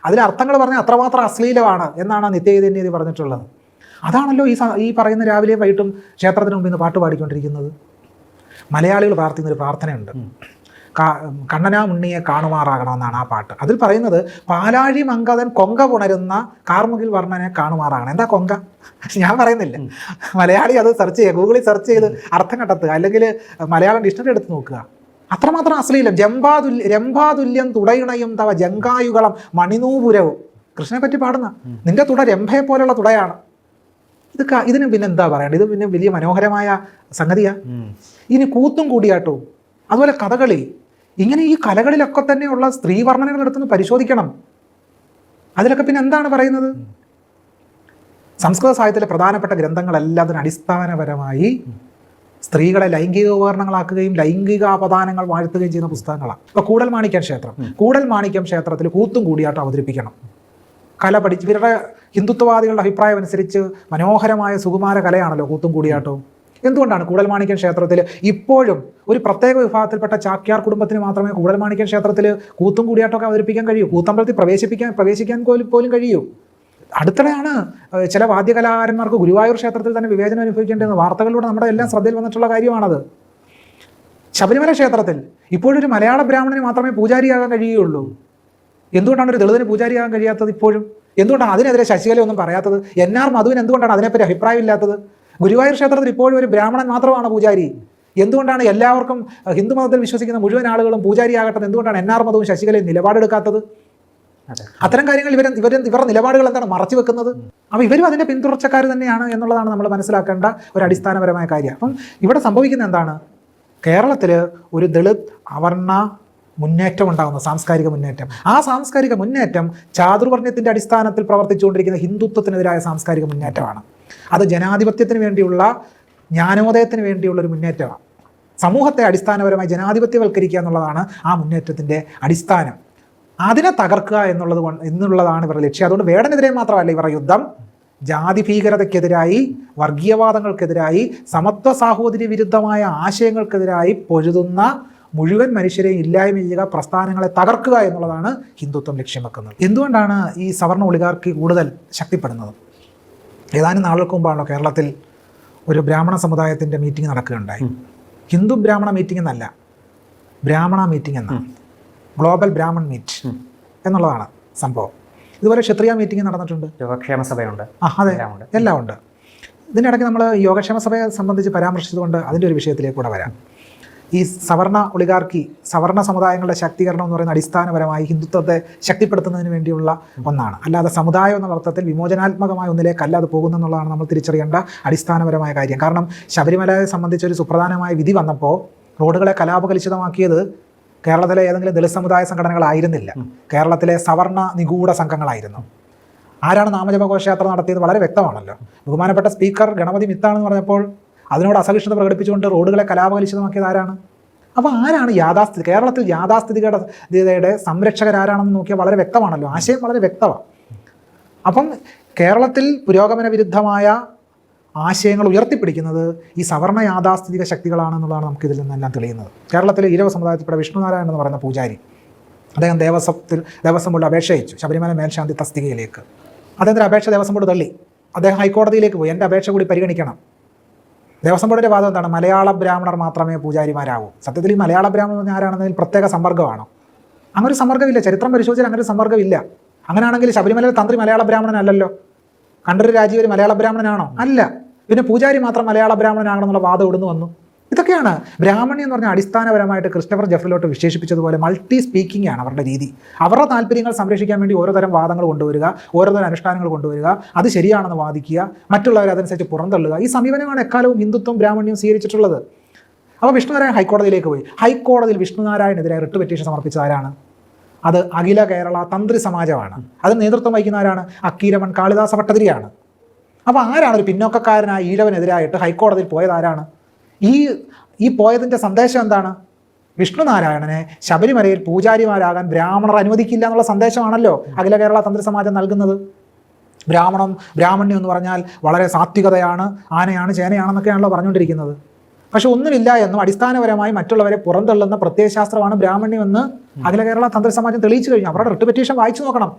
[SPEAKER 1] അതിലെ അർത്ഥങ്ങൾ പറഞ്ഞാൽ അത്രമാത്രം അശ്ലീലമാണ് എന്നാണ് നിത്യചൈതന്യതി പറഞ്ഞിട്ടുള്ളത്. അതാണല്ലോ ഈ ഈ പറയുന്ന രാവിലെ വൈകിട്ടും ക്ഷേത്രത്തിന് മുമ്പിൽ നിന്ന് പാട്ട് പാടിക്കൊണ്ടിരിക്കുന്നത്. മലയാളികൾ പ്രാർത്ഥിക്കുന്ന ഒരു പ്രാർത്ഥനയുണ്ട്. കണ്ണനാ ഉണ്ണിയെ കാണുമാറാകണമെന്നാണ് ആ പാട്ട്. അതിൽ പറയുന്നത് പാലാഴി മങ്കതൻ കൊങ്ക പുണരുന്ന കാർമുകിൽ വർണനെ കാണുമാറാകണം. എന്താ കൊങ്ക? ഞാൻ പറയുന്നില്ല. മലയാളി അത് സെർച്ച് ചെയ്യുക ഗൂഗിളിൽ സെർച്ച് ചെയ്ത് അർത്ഥം കണ്ടെത്തുക. അല്ലെങ്കിൽ മലയാളം ഡിക്ഷണറി എടുത്ത് നോക്കുക. അത്രമാത്രം അശ്ലീലം. ജംബാതുല്യ രംഭാതുല്യം തുടയിണയും തവ ജങ്കായുകളം മണിനൂപുരവും. കൃഷ്ണനെ പറ്റി പാടുന്ന നിന്റെ തുട രംഭയെ പോലുള്ള തുടയാണ്. ഇത് ഇതിന് പിന്നെ എന്താ പറയണ്ടത് ഇത് പിന്നെ വലിയ മനോഹരമായ സംഗതിയാ. ഇനി കൂത്തും കൂടിയാട്ടവും. അതുപോലെ കഥകളി. ഇങ്ങനെ ഈ കലകളിലൊക്കെ തന്നെയുള്ള സ്ത്രീ വർണനകൾ എടുത്തൊന്ന് പരിശോധിക്കണം. അതിലൊക്കെ പിന്നെ എന്താണ് പറയുന്നത്? സംസ്കൃത സാഹിത്യത്തിലെ പ്രധാനപ്പെട്ട ഗ്രന്ഥങ്ങളെല്ലാം അതിന് അടിസ്ഥാനപരമായി സ്ത്രീകളെ ലൈംഗിക ഉപകരണങ്ങളാക്കുകയും ലൈംഗിക അപദാനങ്ങൾ വാഴ്ത്തുകയും ചെയ്യുന്ന പുസ്തകങ്ങളാണ്. ഇപ്പോൾ കൂടൽ മാണിക്യം ക്ഷേത്രം. കൂടൽ മാണിക്യം ക്ഷേത്രത്തിൽ കൂത്തും കൂടിയാട്ടം അവതരിപ്പിക്കണം. കല പഠിച്ച് ഇവരുടെ ഹിന്ദുത്വവാദികളുടെ അഭിപ്രായം അനുസരിച്ച് മനോഹരമായ സുകുമാര കലയാണല്ലോ കൂത്തും കൂടിയാട്ടവും. എന്തുകൊണ്ടാണ് കൂടൽമാണിക്യം ക്ഷേത്രത്തിൽ ഇപ്പോഴും ഒരു പ്രത്യേക വിഭാഗത്തിൽപ്പെട്ട ചാക്യാർ കുടുംബത്തിന് മാത്രമേ കൂടൽമാണിക്യം ക്ഷേത്രത്തിൽ കൂത്തും കൂടിയാട്ടമൊക്കെ അവതരിപ്പിക്കാൻ കഴിയൂ? കൂത്തമ്പലത്തിൽ പ്രവേശിപ്പിക്കാൻ പ്രവേശിക്കാൻ പോലും പോലും കഴിയൂ? അടുത്തിടെയാണ് ചില വാദ്യകലാകാരന്മാർക്ക് ഗുരുവായൂർ ക്ഷേത്രത്തിൽ തന്നെ വിവേചനം അനുഭവിക്കേണ്ടതെന്ന് വാർത്തകളിലൂടെ നമ്മുടെ എല്ലാം ശ്രദ്ധയിൽ വന്നിട്ടുള്ള കാര്യമാണത്. ശബരിമല ക്ഷേത്രത്തിൽ ഇപ്പോഴൊരു മലയാള ബ്രാഹ്മണന് മാത്രമേ പൂജാരിയാകാൻ കഴിയുകയുള്ളൂ. എന്തുകൊണ്ടാണ് ഒരു ദളിതന് പൂജാരിയാകാൻ കഴിയാത്തത് ഇപ്പോഴും? എന്തുകൊണ്ടാണ് അതിനെതിരെ ശശികല ഒന്നും പറയാത്തത്? എൻ ആർ മധുവിന് എന്തുകൊണ്ടാണ് അതിനെപ്പറ്റി അഭിപ്രായമില്ലാത്തത്? ഗുരുവായൂർ ക്ഷേത്രത്തിൽ ഇപ്പോഴും ഒരു ബ്രാഹ്മണൻ മാത്രമാണ് പൂജാരി. എന്തുകൊണ്ടാണ് എല്ലാവർക്കും ഹിന്ദുമതത്തിൽ ഹിന്ദു മതത്തിൽ വിശ്വസിക്കുന്ന മുഴുവൻ ആളുകളും പൂജാരിയാകട്ടെ എന്തുകൊണ്ടാണ് എൻ ആർ മധുവും ശശികലയും നിലപാടെടുക്കാത്തത്? അത്തരം കാര്യങ്ങൾ ഇവർ ഇവർ ഇവരുടെ നിലപാടുകൾ എന്താണ്? മറച്ചു വെക്കുന്നത്? അപ്പോൾ ഇവരും അതിന്റെ പിന്തുടർച്ചക്കാർ തന്നെയാണ് എന്നുള്ളതാണ് നമ്മൾ മനസ്സിലാക്കേണ്ട ഒരു അടിസ്ഥാനപരമായ കാര്യം. അപ്പം ഇവിടെ സംഭവിക്കുന്നത് എന്താണ്? കേരളത്തിൽ ഒരു ദളിത് അവർണ മുന്നേറ്റം ഉണ്ടാകുന്ന സാംസ്കാരിക മുന്നേറ്റം. ആ സാംസ്കാരിക മുന്നേറ്റം ചാതുർവർണയത്തിന്റെ അടിസ്ഥാനത്തിൽ പ്രവർത്തിച്ചുകൊണ്ടിരിക്കുന്ന ഹിന്ദുത്വത്തിനെതിരായ സാംസ്കാരിക മുന്നേറ്റമാണ്. അത് ജനാധിപത്യത്തിന് വേണ്ടിയുള്ള ജ്ഞാനോദയത്തിന് വേണ്ടിയുള്ള ഒരു മുന്നേറ്റമാണ്. സമൂഹത്തെ അടിസ്ഥാനപരമായി ജനാധിപത്യവൽക്കരിക്കുക എന്നുള്ളതാണ് ആ മുന്നേറ്റത്തിന്റെ അടിസ്ഥാനം. അതിനെ തകർക്കുക എന്നുള്ളത് കൊണ്ട് എന്നുള്ളതാണ് ഇവരുടെ ലക്ഷ്യം. അതുകൊണ്ട് വേടനെതിരെ മാത്രമല്ല ഇവരുടെ യുദ്ധം. ജാതി ഭീകരതയ്ക്കെതിരായി വർഗീയവാദങ്ങൾക്കെതിരായി സമത്വ സാഹോദര്യ വിരുദ്ധമായ ആശയങ്ങൾക്കെതിരായി പൊരുതുന്ന മുഴുവൻ മനുഷ്യരെയും ഇല്ലായ്മ ചെയ്യുക പ്രസ്ഥാനങ്ങളെ തകർക്കുക എന്നുള്ളതാണ് ഹിന്ദുത്വം ലക്ഷ്യം വെക്കുന്നത്. എന്തുകൊണ്ടാണ് ഈ സവർണ ഒളികാർക്ക് കൂടുതൽ ശക്തിപ്പെടുന്നത്? ഏതാനും നാളുകൾക്ക് മുമ്പാണല്ലോ കേരളത്തിൽ ഒരു ബ്രാഹ്മണ സമുദായത്തിന്റെ മീറ്റിംഗ് നടക്കുകയുണ്ടായി. ഹിന്ദു ബ്രാഹ്മണ മീറ്റിംഗ് എന്നല്ല ബ്രാഹ്മണ മീറ്റിംഗ് എന്നാണ് ഗ്ലോബൽ ബ്രാഹ്മൺ മീറ്റ് എന്നുള്ളതാണ് സംഭവം. ഇതുപോലെ ക്ഷത്രിയ മീറ്റിംഗ് നടന്നിട്ടുണ്ട്.
[SPEAKER 2] യോഗക്ഷേമ സഭയുണ്ട്
[SPEAKER 1] ആ അതെ.
[SPEAKER 2] എല്ലാം ഉണ്ട്.
[SPEAKER 1] ഇടയ്ക്ക് നമ്മൾ യോഗക്ഷേമ സഭയെ സംബന്ധിച്ച് പരാമർശിച്ചതുകൊണ്ട് അതിന്റെ ഒരു വിഷയത്തിലേക്ക് കൂടെ വരാം. ഈ സവർണ ഒളികാർക്കി സവർണ സമുദായങ്ങളുടെ ശാക്തീകരണം എന്ന് പറയുന്ന അടിസ്ഥാനപരമായി ഹിന്ദുത്വത്തെ ശക്തിപ്പെടുത്തുന്നതിന് വേണ്ടിയുള്ള ഒന്നാണ്. അല്ലാതെ സമുദായം എന്ന അർത്ഥത്തിൽ വിമോചനാത്മകമായ ഒന്നിലേക്കല്ല അത് പോകുന്നെന്നുള്ളതാണ് നമ്മൾ തിരിച്ചറിയേണ്ട അടിസ്ഥാനപരമായ കാര്യം. കാരണം ശബരിമലയെ സംബന്ധിച്ച് ഒരു സുപ്രധാനമായ വിധി വന്നപ്പോൾ റോഡുകളെ കലാപകലുഷിതമാക്കിയത് കേരളത്തിലെ ഏതെങ്കിലും ദളിത് സമുദായ സംഘടനകളായിരുന്നില്ല. കേരളത്തിലെ സവർണ നിഗൂഢ സംഘങ്ങളായിരുന്നു. ആരാണ് നാമജപ ഘോഷയാത്ര നടത്തിയത് വളരെ വ്യക്തമാണല്ലോ. ബഹുമാനപ്പെട്ട സ്പീക്കർ ഗണപതി മിത്താണെന്ന് പറഞ്ഞപ്പോൾ അതിനോട് അസഹിഷ്ണുത പ്രകടിപ്പിച്ചുകൊണ്ട് റോഡുകളെ കലാപകലിച്ചതുമാക്കിയത് ആരാണ്? അപ്പോൾ ആരാണ് യാഥാസ്ഥിതി കേരളത്തിൽ യാഥാസ്ഥിതികയുടെ സംരക്ഷകരാരാണെന്ന് നോക്കിയാൽ വളരെ വ്യക്തമാണല്ലോ. ആശയം വളരെ വ്യക്തമാണ്. അപ്പം കേരളത്തിൽ പുരോഗമന വിരുദ്ധമായ ആശയങ്ങൾ ഉയർത്തിപ്പിടിക്കുന്നത് ഈ സവർണ യാഥാസ്ഥിതിക ശക്തികളാണെന്നുള്ളതാണ് നമുക്ക് ഇതിൽ നിന്നെല്ലാം തെളിയുന്നത്. കേരളത്തിലെ ഈരവ സമുദായത്തിൽപ്പെട്ട വിഷ്ണുനാരായണൻ എന്ന് പറയുന്ന പൂജാരി അദ്ദേഹം ദേവസ്വത്തിൽ ദേവസ്വം ബോർഡ് അപേക്ഷ അയച്ചു ശബരിമല മേൽശാന്തി തസ്തികയിലേക്ക്. അദ്ദേഹത്തിന്റെ അപേക്ഷ ദേവസ്വം ബോർഡ് തള്ളി. അദ്ദേഹം ഹൈക്കോടതിയിലേക്ക് പോയി. എന്റെ അപേക്ഷ കൂടി പരിഗണിക്കണം. ദേവസ്വം ബോർഡിന്റെ വാദം എന്താണ്? മലയാള ബ്രാഹ്മണർ മാത്രമേ പൂജാരിമാരാകൂ സത്യത്തിൽ ഈ മലയാള ബ്രാഹ്മണർ ആരാണെന്നതിൽ പ്രത്യേക സമ്പർക്കമാണോ. അങ്ങനെ ഒരു സമ്പർക്കമില്ല. ചരിത്രം പരിശോധിച്ചാൽ അങ്ങനെ ഒരു സമ്പർക്കമില്ല. അങ്ങനെയാണെങ്കിൽ ശബരിമലയിലെ തന്ത്രി മലയാള ബ്രാഹ്മണനല്ലല്ലോ. കണ്ടൊരു രാജീവ് ഒരു മലയാള ബ്രാഹ്മണനാണോ? അല്ല. പിന്നെ പൂജാരി മാത്രം മലയാള ബ്രാഹ്മണനാണെന്നുള്ള വാദം ഇവിടുന്ന് വന്നു. ഇതൊക്കെയാണ് ബ്രാഹ്മണി എന്ന് പറഞ്ഞാൽ അടിസ്ഥാനപരമായിട്ട് ക്രിസ്റ്റഫർ ജെഫ്രിലോട്ട് വിശേഷിപ്പിച്ചതുപോലെ മൾട്ടി സ്പീക്കിംഗ് ആണ് അവരുടെ രീതി. അവരുടെ താല്പര്യങ്ങൾ സംരക്ഷിക്കാൻ വേണ്ടി ഓരോ തരം വാദങ്ങൾ കൊണ്ടുവരിക ഓരോ തരം അനുഷ്ഠാനങ്ങൾ കൊണ്ടുവരിക അത് ശരിയാണെന്ന് വാദിക്കുക മറ്റുള്ളവർ അതനുസരിച്ച് പുറന്തള്ളുക. ഈ സമീപനമാണ് എക്കാലവും ഹിന്ദുത്വം ബ്രാഹ്മണ്യം സ്വീകരിച്ചിട്ടുള്ളത്. അപ്പോൾ വിഷ്ണുനാരായൺ ഹൈക്കോടതിയിലേക്ക് പോയി. ഹൈക്കോടതിയിൽ വിഷ്ണുനാരായണെതിരെ റിട്ട് പെറ്റീഷൻ സമർപ്പിച്ച ആരാണ്? അത് അഖില കേരള തന്ത്രി സമാജമാണ്. അത് നേതൃത്വം വഹിക്കുന്ന ആരാണ്? അക്കീരമൺ കാളിദാസ ഭട്ടതിരിയാണ്. അപ്പോൾ ആരാണ് ഒരു പിന്നോക്കക്കാരനായ ഈഴവനെതിരായിട്ട് ഹൈക്കോടതിയിൽ പോയത് ആരാണ്? ഈ ഈ പോയതിന്റെ സന്ദേശം എന്താണ്? വിഷ്ണുനാരായണനെ ശബരിമലയിൽ പൂജാരിമാരാകാൻ ബ്രാഹ്മണർ അനുവദിക്കില്ല എന്നുള്ള സന്ദേശമാണല്ലോ അഖില കേരള തന്ത്രി സമാജം നൽകുന്നത്. ബ്രാഹ്മണം ബ്രാഹ്മണ്യം എന്ന് പറഞ്ഞാൽ വളരെ സാത്വികതയാണ് ആനയാണ് ചേനയാണെന്നൊക്കെയാണല്ലോ പറഞ്ഞുകൊണ്ടിരിക്കുന്നത്. പക്ഷെ ഒന്നുമില്ല എന്നും അടിസ്ഥാനപരമായി മറ്റുള്ളവരെ പുറന്തള്ളുന്ന പ്രത്യയശാസ്ത്രമാണ് ബ്രാഹ്മണ്യമെന്ന് അഖില കേരള തന്ത്രി സമാജം തെളിയിച്ചു കഴിഞ്ഞു. അവരുടെ റിട്ട് പെറ്റീഷൻ വായിച്ചു നോക്കണം.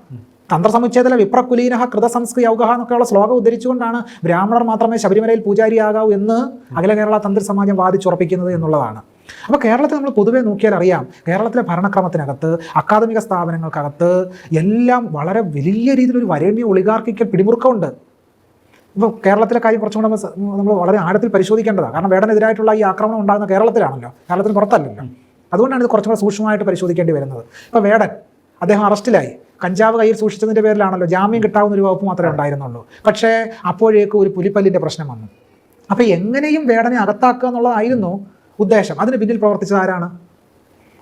[SPEAKER 1] തന്ത്രസമുച്ചേതല വിപ്രകുലീനഹ കൃതസംസ്കൃ യൗഗഹ എന്നൊക്കെയുള്ള ശ്ലോകം ഉദ്ധരിച്ചുകൊണ്ടാണ് ബ്രാഹ്മണർ മാത്രമേ ശബരിമലയിൽ പൂജാരിയാകാവൂ എന്ന് അഖില കേരള തന്ത്രി സമാജം വാദിച്ചുറപ്പിക്കുന്നത് എന്നുള്ളതാണ്. അപ്പോൾ കേരളത്തിൽ നമ്മൾ പൊതുവേ നോക്കിയാൽ അറിയാം കേരളത്തിലെ ഭരണക്രമത്തിനകത്ത് അക്കാദമിക സ്ഥാപനങ്ങൾക്കകത്ത് എല്ലാം വളരെ വലിയ രീതിയിൽ ഒരു വരേണ്യ ഒളികാർക്കിക്കൽ പിടിമുറുക്കമുണ്ട്. ഇപ്പോൾ കേരളത്തിലെ കാര്യം കുറച്ചും കൂടെ നമ്മൾ വളരെ ആഴത്തിൽ പരിശോധിക്കേണ്ടതാണ്. കാരണം വേടനെതിരായിട്ടുള്ള ഈ ആക്രമണം ഉണ്ടാകുന്ന കേരളത്തിലാണല്ലോ. കേരളത്തിന് പുറത്തല്ലല്ലോ. അതുകൊണ്ടാണ് ഇത് കുറച്ചും കൂടെ സൂക്ഷ്മമായിട്ട് പരിശോധിക്കേണ്ടി വരുന്നത്. ഇപ്പോൾ വേടൻ അദ്ദേഹം അറസ്റ്റിലായി. കഞ്ചാവ് കയ്യിൽ സൂക്ഷിച്ചതിന്റെ പേരിലാണല്ലോ ജാമ്യം കിട്ടാവുന്ന ഒരു വകുപ്പ് മാത്രമേ ഉണ്ടായിരുന്നുള്ളൂ. പക്ഷേ അപ്പോഴേക്കും ഒരു പുലിപ്പല്ലിന്റെ പ്രശ്നം വന്നു. അപ്പോൾ എങ്ങനെയും വേടനെ അകത്താക്കുക എന്നുള്ളതായിരുന്നു ഉദ്ദേശം. അതിന് പിന്നിൽ പ്രവർത്തിച്ചത് ആരാണ്?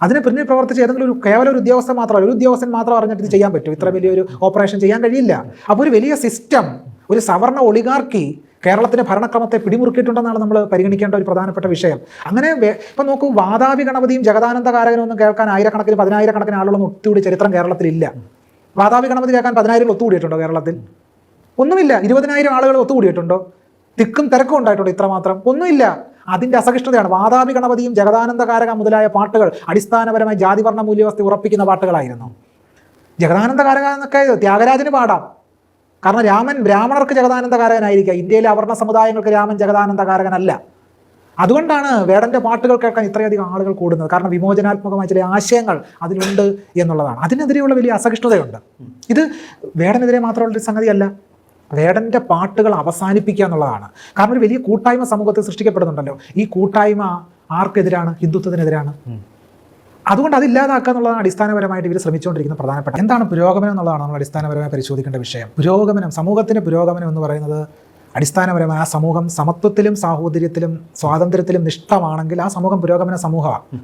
[SPEAKER 1] അതിന് പിന്നിൽ പ്രവർത്തിച്ച ഏതെങ്കിലും ഒരു കേവലം ഒരു ഉദ്യോഗസ്ഥൻ മാത്രമല്ല ഒരു ഉദ്യോഗസ്ഥൻ മാത്രം അറിഞ്ഞിട്ട് ഇത് ചെയ്യാൻ പറ്റും ഇത്ര വലിയൊരു ഓപ്പറേഷൻ ചെയ്യാൻ കഴിയില്ല. അപ്പോൾ ഒരു വലിയ സിസ്റ്റം ഒരു സവർണ ഒളിഗാർക്കി കേരളത്തിന്റെ ഭരണക്രമത്തെ പിടിമുറുക്കിയിട്ടുണ്ടെന്നാണ് നമ്മൾ പരിഗണിക്കേണ്ട ഒരു പ്രധാനപ്പെട്ട വിഷയം. അങ്ങനെ ഇപ്പം നോക്കൂ വാദാവി ഗണപതിയും ജഗദാനന്ദ കാരകനും ഒന്നും കേൾക്കാൻ ആയിരക്കണക്കിന് പതിനായിരക്കണക്കിന് ആളുകളൊന്നും ഒത്തുകൂടി ചരിത്രം കേരളത്തിലില്ല. വാദാവി ഗണപതി കേൾക്കാൻ പതിനായിരം ഒത്തുകൂടിയിട്ടുണ്ടോ കേരളത്തിൽ? ഒന്നുമില്ല. ഇരുപതിനായിരം ആളുകൾ ഒത്തുകൂടിയിട്ടുണ്ടോ തിക്കും തിരക്കും ഉണ്ടായിട്ടുണ്ടോ ഇത്രമാത്രം. ഒന്നുമില്ല. അതിന്റെ അസഹിഷ്ണുതയാണ് വാദാവി ഗണപതിയും ജഗദാനന്ദ കാരക മുതലായ പാട്ടുകൾ അടിസ്ഥാനപരമായി ജാതിവർണ മൂല്യവസ്ഥ ഉറപ്പിക്കുന്ന പാട്ടുകളായിരുന്നു. ജഗദാനന്ദ കാരക എന്നൊക്കെ ത്യാഗരാജന് പാടാം. കാരണം രാമൻ ബ്രാഹ്മണർക്ക് ജഗതാനന്ദകാരകനായിരിക്കുക ഇന്ത്യയിലെ അവർണ സമുദായങ്ങൾക്ക് രാമൻ ജഗതാനന്ദകാരകനല്ല അതുകൊണ്ടാണ് വേടന്റെ പാട്ടുകൾ കേൾക്കാൻ ഇത്രയധികം ആളുകൾ കൂടുന്നത്. കാരണം വിമോചനാത്മകമായ ചില ആശയങ്ങൾ അതിലുണ്ട് എന്നുള്ളതാണ്. അതിനെതിരെയുള്ള വലിയ അസഹിഷ്ണുതയുണ്ട്. ഇത് വേടനെതിരെ മാത്രമുള്ള ഒരു സംഗതിയല്ല. വേടന്റെ പാട്ടുകൾ അവസാനിപ്പിക്കുക എന്നുള്ളതാണ്. കാരണം ഒരു വലിയ കൂട്ടായ്മ സമൂഹത്തിൽ സൃഷ്ടിക്കപ്പെടുന്നുണ്ടല്ലോ. ഈ കൂട്ടായ്മ ആർക്കെതിരാണ്? ഹിന്ദുത്വത്തിനെതിരാണ്. അതുകൊണ്ട് അതില്ലാതാക്കുക എന്നുള്ളതാണ് അടിസ്ഥാനപരമായിട്ട് ഇവർ ശ്രമിച്ചുകൊണ്ടിരിക്കുന്ന പ്രധാനപ്പെട്ട എന്താണ് പുരോഗമനം എന്നുള്ളതാണ് നമ്മൾ അടിസ്ഥാനപരമായി പരിശോധിക്കേണ്ട വിഷയം. പുരോഗമനം സമൂഹത്തിന്റെ പുരോഗമനം എന്ന് പറയുന്നത് അടിസ്ഥാനപരമായി ആ സമൂഹം സമത്വത്തിലും സാഹോദര്യത്തിലും സ്വാതന്ത്ര്യത്തിലും നിഷ്ഠമാണെങ്കിൽ ആ സമൂഹം പുരോഗമന സമൂഹമാണ്.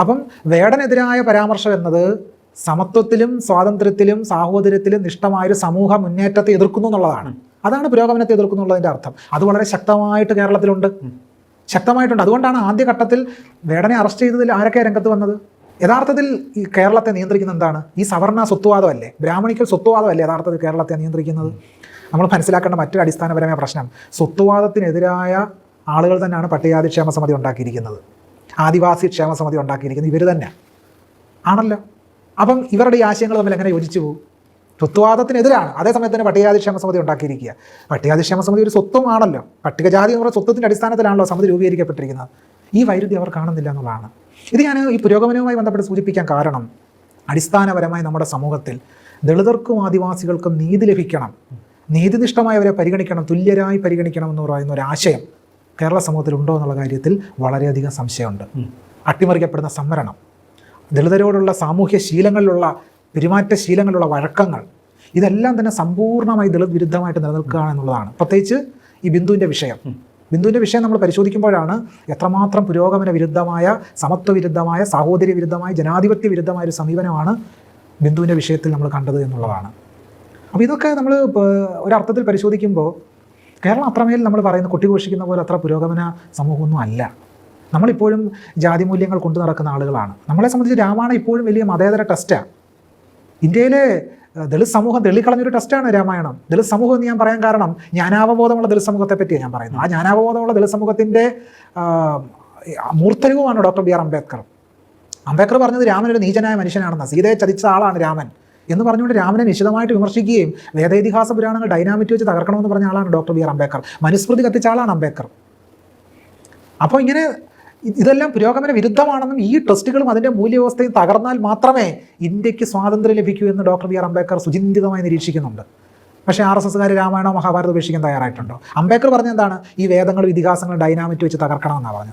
[SPEAKER 1] അപ്പം വേടനെതിരായ പരാമർശം എന്നത് സമത്വത്തിലും സ്വാതന്ത്ര്യത്തിലും സാഹോദര്യത്തിലും നിഷ്ഠമായൊരു സമൂഹ മുന്നേറ്റത്തെ എതിർക്കുന്നു എന്നുള്ളതാണ്. അതാണ് പുരോഗമനത്തെ എതിർക്കുന്നുള്ളതിന്റെ അർത്ഥം. അത് വളരെ ശക്തമായിട്ട് കേരളത്തിലുണ്ട്. ശക്തമായിട്ടുണ്ട്. അതുകൊണ്ടാണ് ആദ്യഘട്ടത്തിൽ വേടനെ അറസ്റ്റ് ചെയ്തതിൽ ആരൊക്കെ രംഗത്ത് വന്നത്? യഥാർത്ഥത്തിൽ ഈ കേരളത്തെ നിയന്ത്രിക്കുന്ന എന്താണ്? ഈ സവർണ സ്വത്വവാദമല്ലേ ബ്രാഹ്മണിക്കൽ സ്വത്വവാദമല്ലേ യഥാർത്ഥത്തിൽ കേരളത്തെ നിയന്ത്രിക്കുന്നത്? നമ്മൾ മനസ്സിലാക്കേണ്ട മറ്റൊരു അടിസ്ഥാനപരമായ പ്രശ്നം. സ്വത്വവാദത്തിനെതിരായ ആളുകൾ തന്നെയാണ് പട്ടികജാതി ക്ഷേമ സമിതി ഉണ്ടാക്കിയിരിക്കുന്നത്. ആദിവാസി ക്ഷേമ സമിതി ഉണ്ടാക്കിയിരിക്കുന്നത് ഇവർ തന്നെ. ആണല്ലോ? അപ്പം ഇവരുടെ ഈ ആശയങ്ങൾ തമ്മിൽ എങ്ങനെ യോജിച്ചു പോകും? സ്വത്വവാദത്തിനെതിരാണ് അതേസമയത്ത് തന്നെ പട്ടികജാതി ക്ഷേമ സമിതി ഉണ്ടാക്കിയിരിക്കുക. പട്ടികജാതി ക്ഷേമ സമിതി ഒരു സ്വത്വമാണല്ലോ പട്ടികജാതി എന്ന് പറയുന്ന സ്വത്വത്തിന്റെ അടിസ്ഥാനത്തിലാണല്ലോ സമിതി രൂപീകരിക്കപ്പെട്ടിരിക്കുന്നത്. ഈ വൈരുദ്ധ്യം അവർ കാണുന്നില്ല എന്നുള്ളതാണ്. ഇത് ഞാൻ ഈ പുരോഗമനവുമായി ബന്ധപ്പെട്ട് സൂചിപ്പിക്കാൻ കാരണം അടിസ്ഥാനപരമായി നമ്മുടെ സമൂഹത്തിൽ ദളിതർക്കും ആദിവാസികൾക്കും നീതി ലഭിക്കണം നീതിനിഷ്ഠമായവരെ പരിഗണിക്കണം തുല്യരായി പരിഗണിക്കണം എന്ന് പറയുന്ന ഒരു ആശയം കേരള സമൂഹത്തിൽ ഉണ്ടോ എന്നുള്ള കാര്യത്തിൽ വളരെയധികം സംശയമുണ്ട്. അട്ടിമറിക്കപ്പെടുന്ന സംവരണം ദളിതരോടുള്ള സാമൂഹ്യ ശീലങ്ങളിലുള്ള പെരുമാറ്റ ശീലങ്ങളിലുള്ള വഴക്കങ്ങൾ ഇതെല്ലാം തന്നെ സമ്പൂർണമായി ദളിത് വിരുദ്ധമായിട്ട് നിലനിൽക്കുക എന്നുള്ളതാണ്. പ്രത്യേകിച്ച് ഈ ബിന്ദുവിന്റെ വിഷയം. ബിന്ദുവിന്റെ വിഷയം നമ്മൾ പരിശോധിക്കുമ്പോഴാണ് എത്രമാത്രം പുരോഗമന വിരുദ്ധമായ സമത്വ വിരുദ്ധമായ സാഹോദര്യ വിരുദ്ധമായ ജനാധിപത്യ വിരുദ്ധമായ ഒരു സമീപനമാണ് ബിന്ദുവിന്റെ വിഷയത്തിൽ നമ്മൾ കണ്ടത് എന്നുള്ളതാണ്. അപ്പോൾ ഇതൊക്കെ നമ്മൾ ഒരർത്ഥത്തിൽ പരിശോധിക്കുമ്പോൾ കേരളം അത്രമേൽ നമ്മൾ പറയുന്ന കൊട്ടിഘോഷിക്കുന്ന പോലെ അത്ര പുരോഗമന സമൂഹമൊന്നും അല്ല. നമ്മളിപ്പോഴും ജാതി മൂല്യങ്ങൾ കൊണ്ടു നടക്കുന്ന ആളുകളാണ്. നമ്മളെ സംബന്ധിച്ച് രാമായണം ഇപ്പോഴും വലിയ മതേതര ടെസ്റ്റാണ് ഇന്ത്യയിലെ ദളിത് സമൂഹം തെള്ളിക്കളഞ്ഞൊരു ടെസ്റ്റാണ് രാമായണം. ദളിത് സമൂഹം എന്ന് ഞാൻ പറയാൻ കാരണം ജ്ഞാനാവബോധമുള്ള ദളിത് സമൂഹത്തെ പറ്റിയാണ് ഞാൻ പറയുന്നത്. ആ ജ്ഞാനാവബോധമുള്ള ദളിത് സമൂഹത്തിന്റെ മൂർത്തരൂപമാണ് doctor B R Ambedkar. Ambedkar പറഞ്ഞത് രാമൻ ഒരു നീചനായ മനുഷ്യനാണെന്ന്. സീതയെ ചതിച്ച ആളാണ് രാമൻ എന്ന് പറഞ്ഞുകൊണ്ട് രാമനെ നിശിതമായിട്ട് വിമർശിക്കുകയും വേദേതിഹാസ പുരാണങ്ങൾ ഡൈനാമിറ്റ് വെച്ച് തകർക്കണമെന്ന് പറഞ്ഞ ആളാണ് doctor B R Ambedkar. Manusmriti കത്തിച്ച ആളാണ് അംബേദ്കർ. അപ്പോൾ ഇങ്ങനെ ഇതെല്ലാം പുരോഗമന വിരുദ്ധമാണെന്നും ഈ ട്രസ്റ്റുകളും അതിന്റെ മൂല്യവ്യവസ്ഥയും തകർന്നാൽ മാത്രമേ ഇന്ത്യയ്ക്ക് സ്വാതന്ത്ര്യം ലഭിക്കൂ എന്ന് ഡോക്ടർ ബി ആർ അംബേദ്കർ സുചിന്തിതമായി നിരീക്ഷിക്കുന്നുണ്ട്. പക്ഷേ ആർ എസ് എസ്സുകാർ രാമായണോ മഹാഭാരതം ഉപേക്ഷിക്കാൻ തയ്യാറായിട്ടുണ്ടോ? അംബേദ്കർ പറഞ്ഞ എന്താണ് ഈ വേദങ്ങളും ഇതിഹാസങ്ങളും ഡൈനാമിറ്റ് വെച്ച് തകർക്കണമെന്നാണ് പറഞ്ഞത്.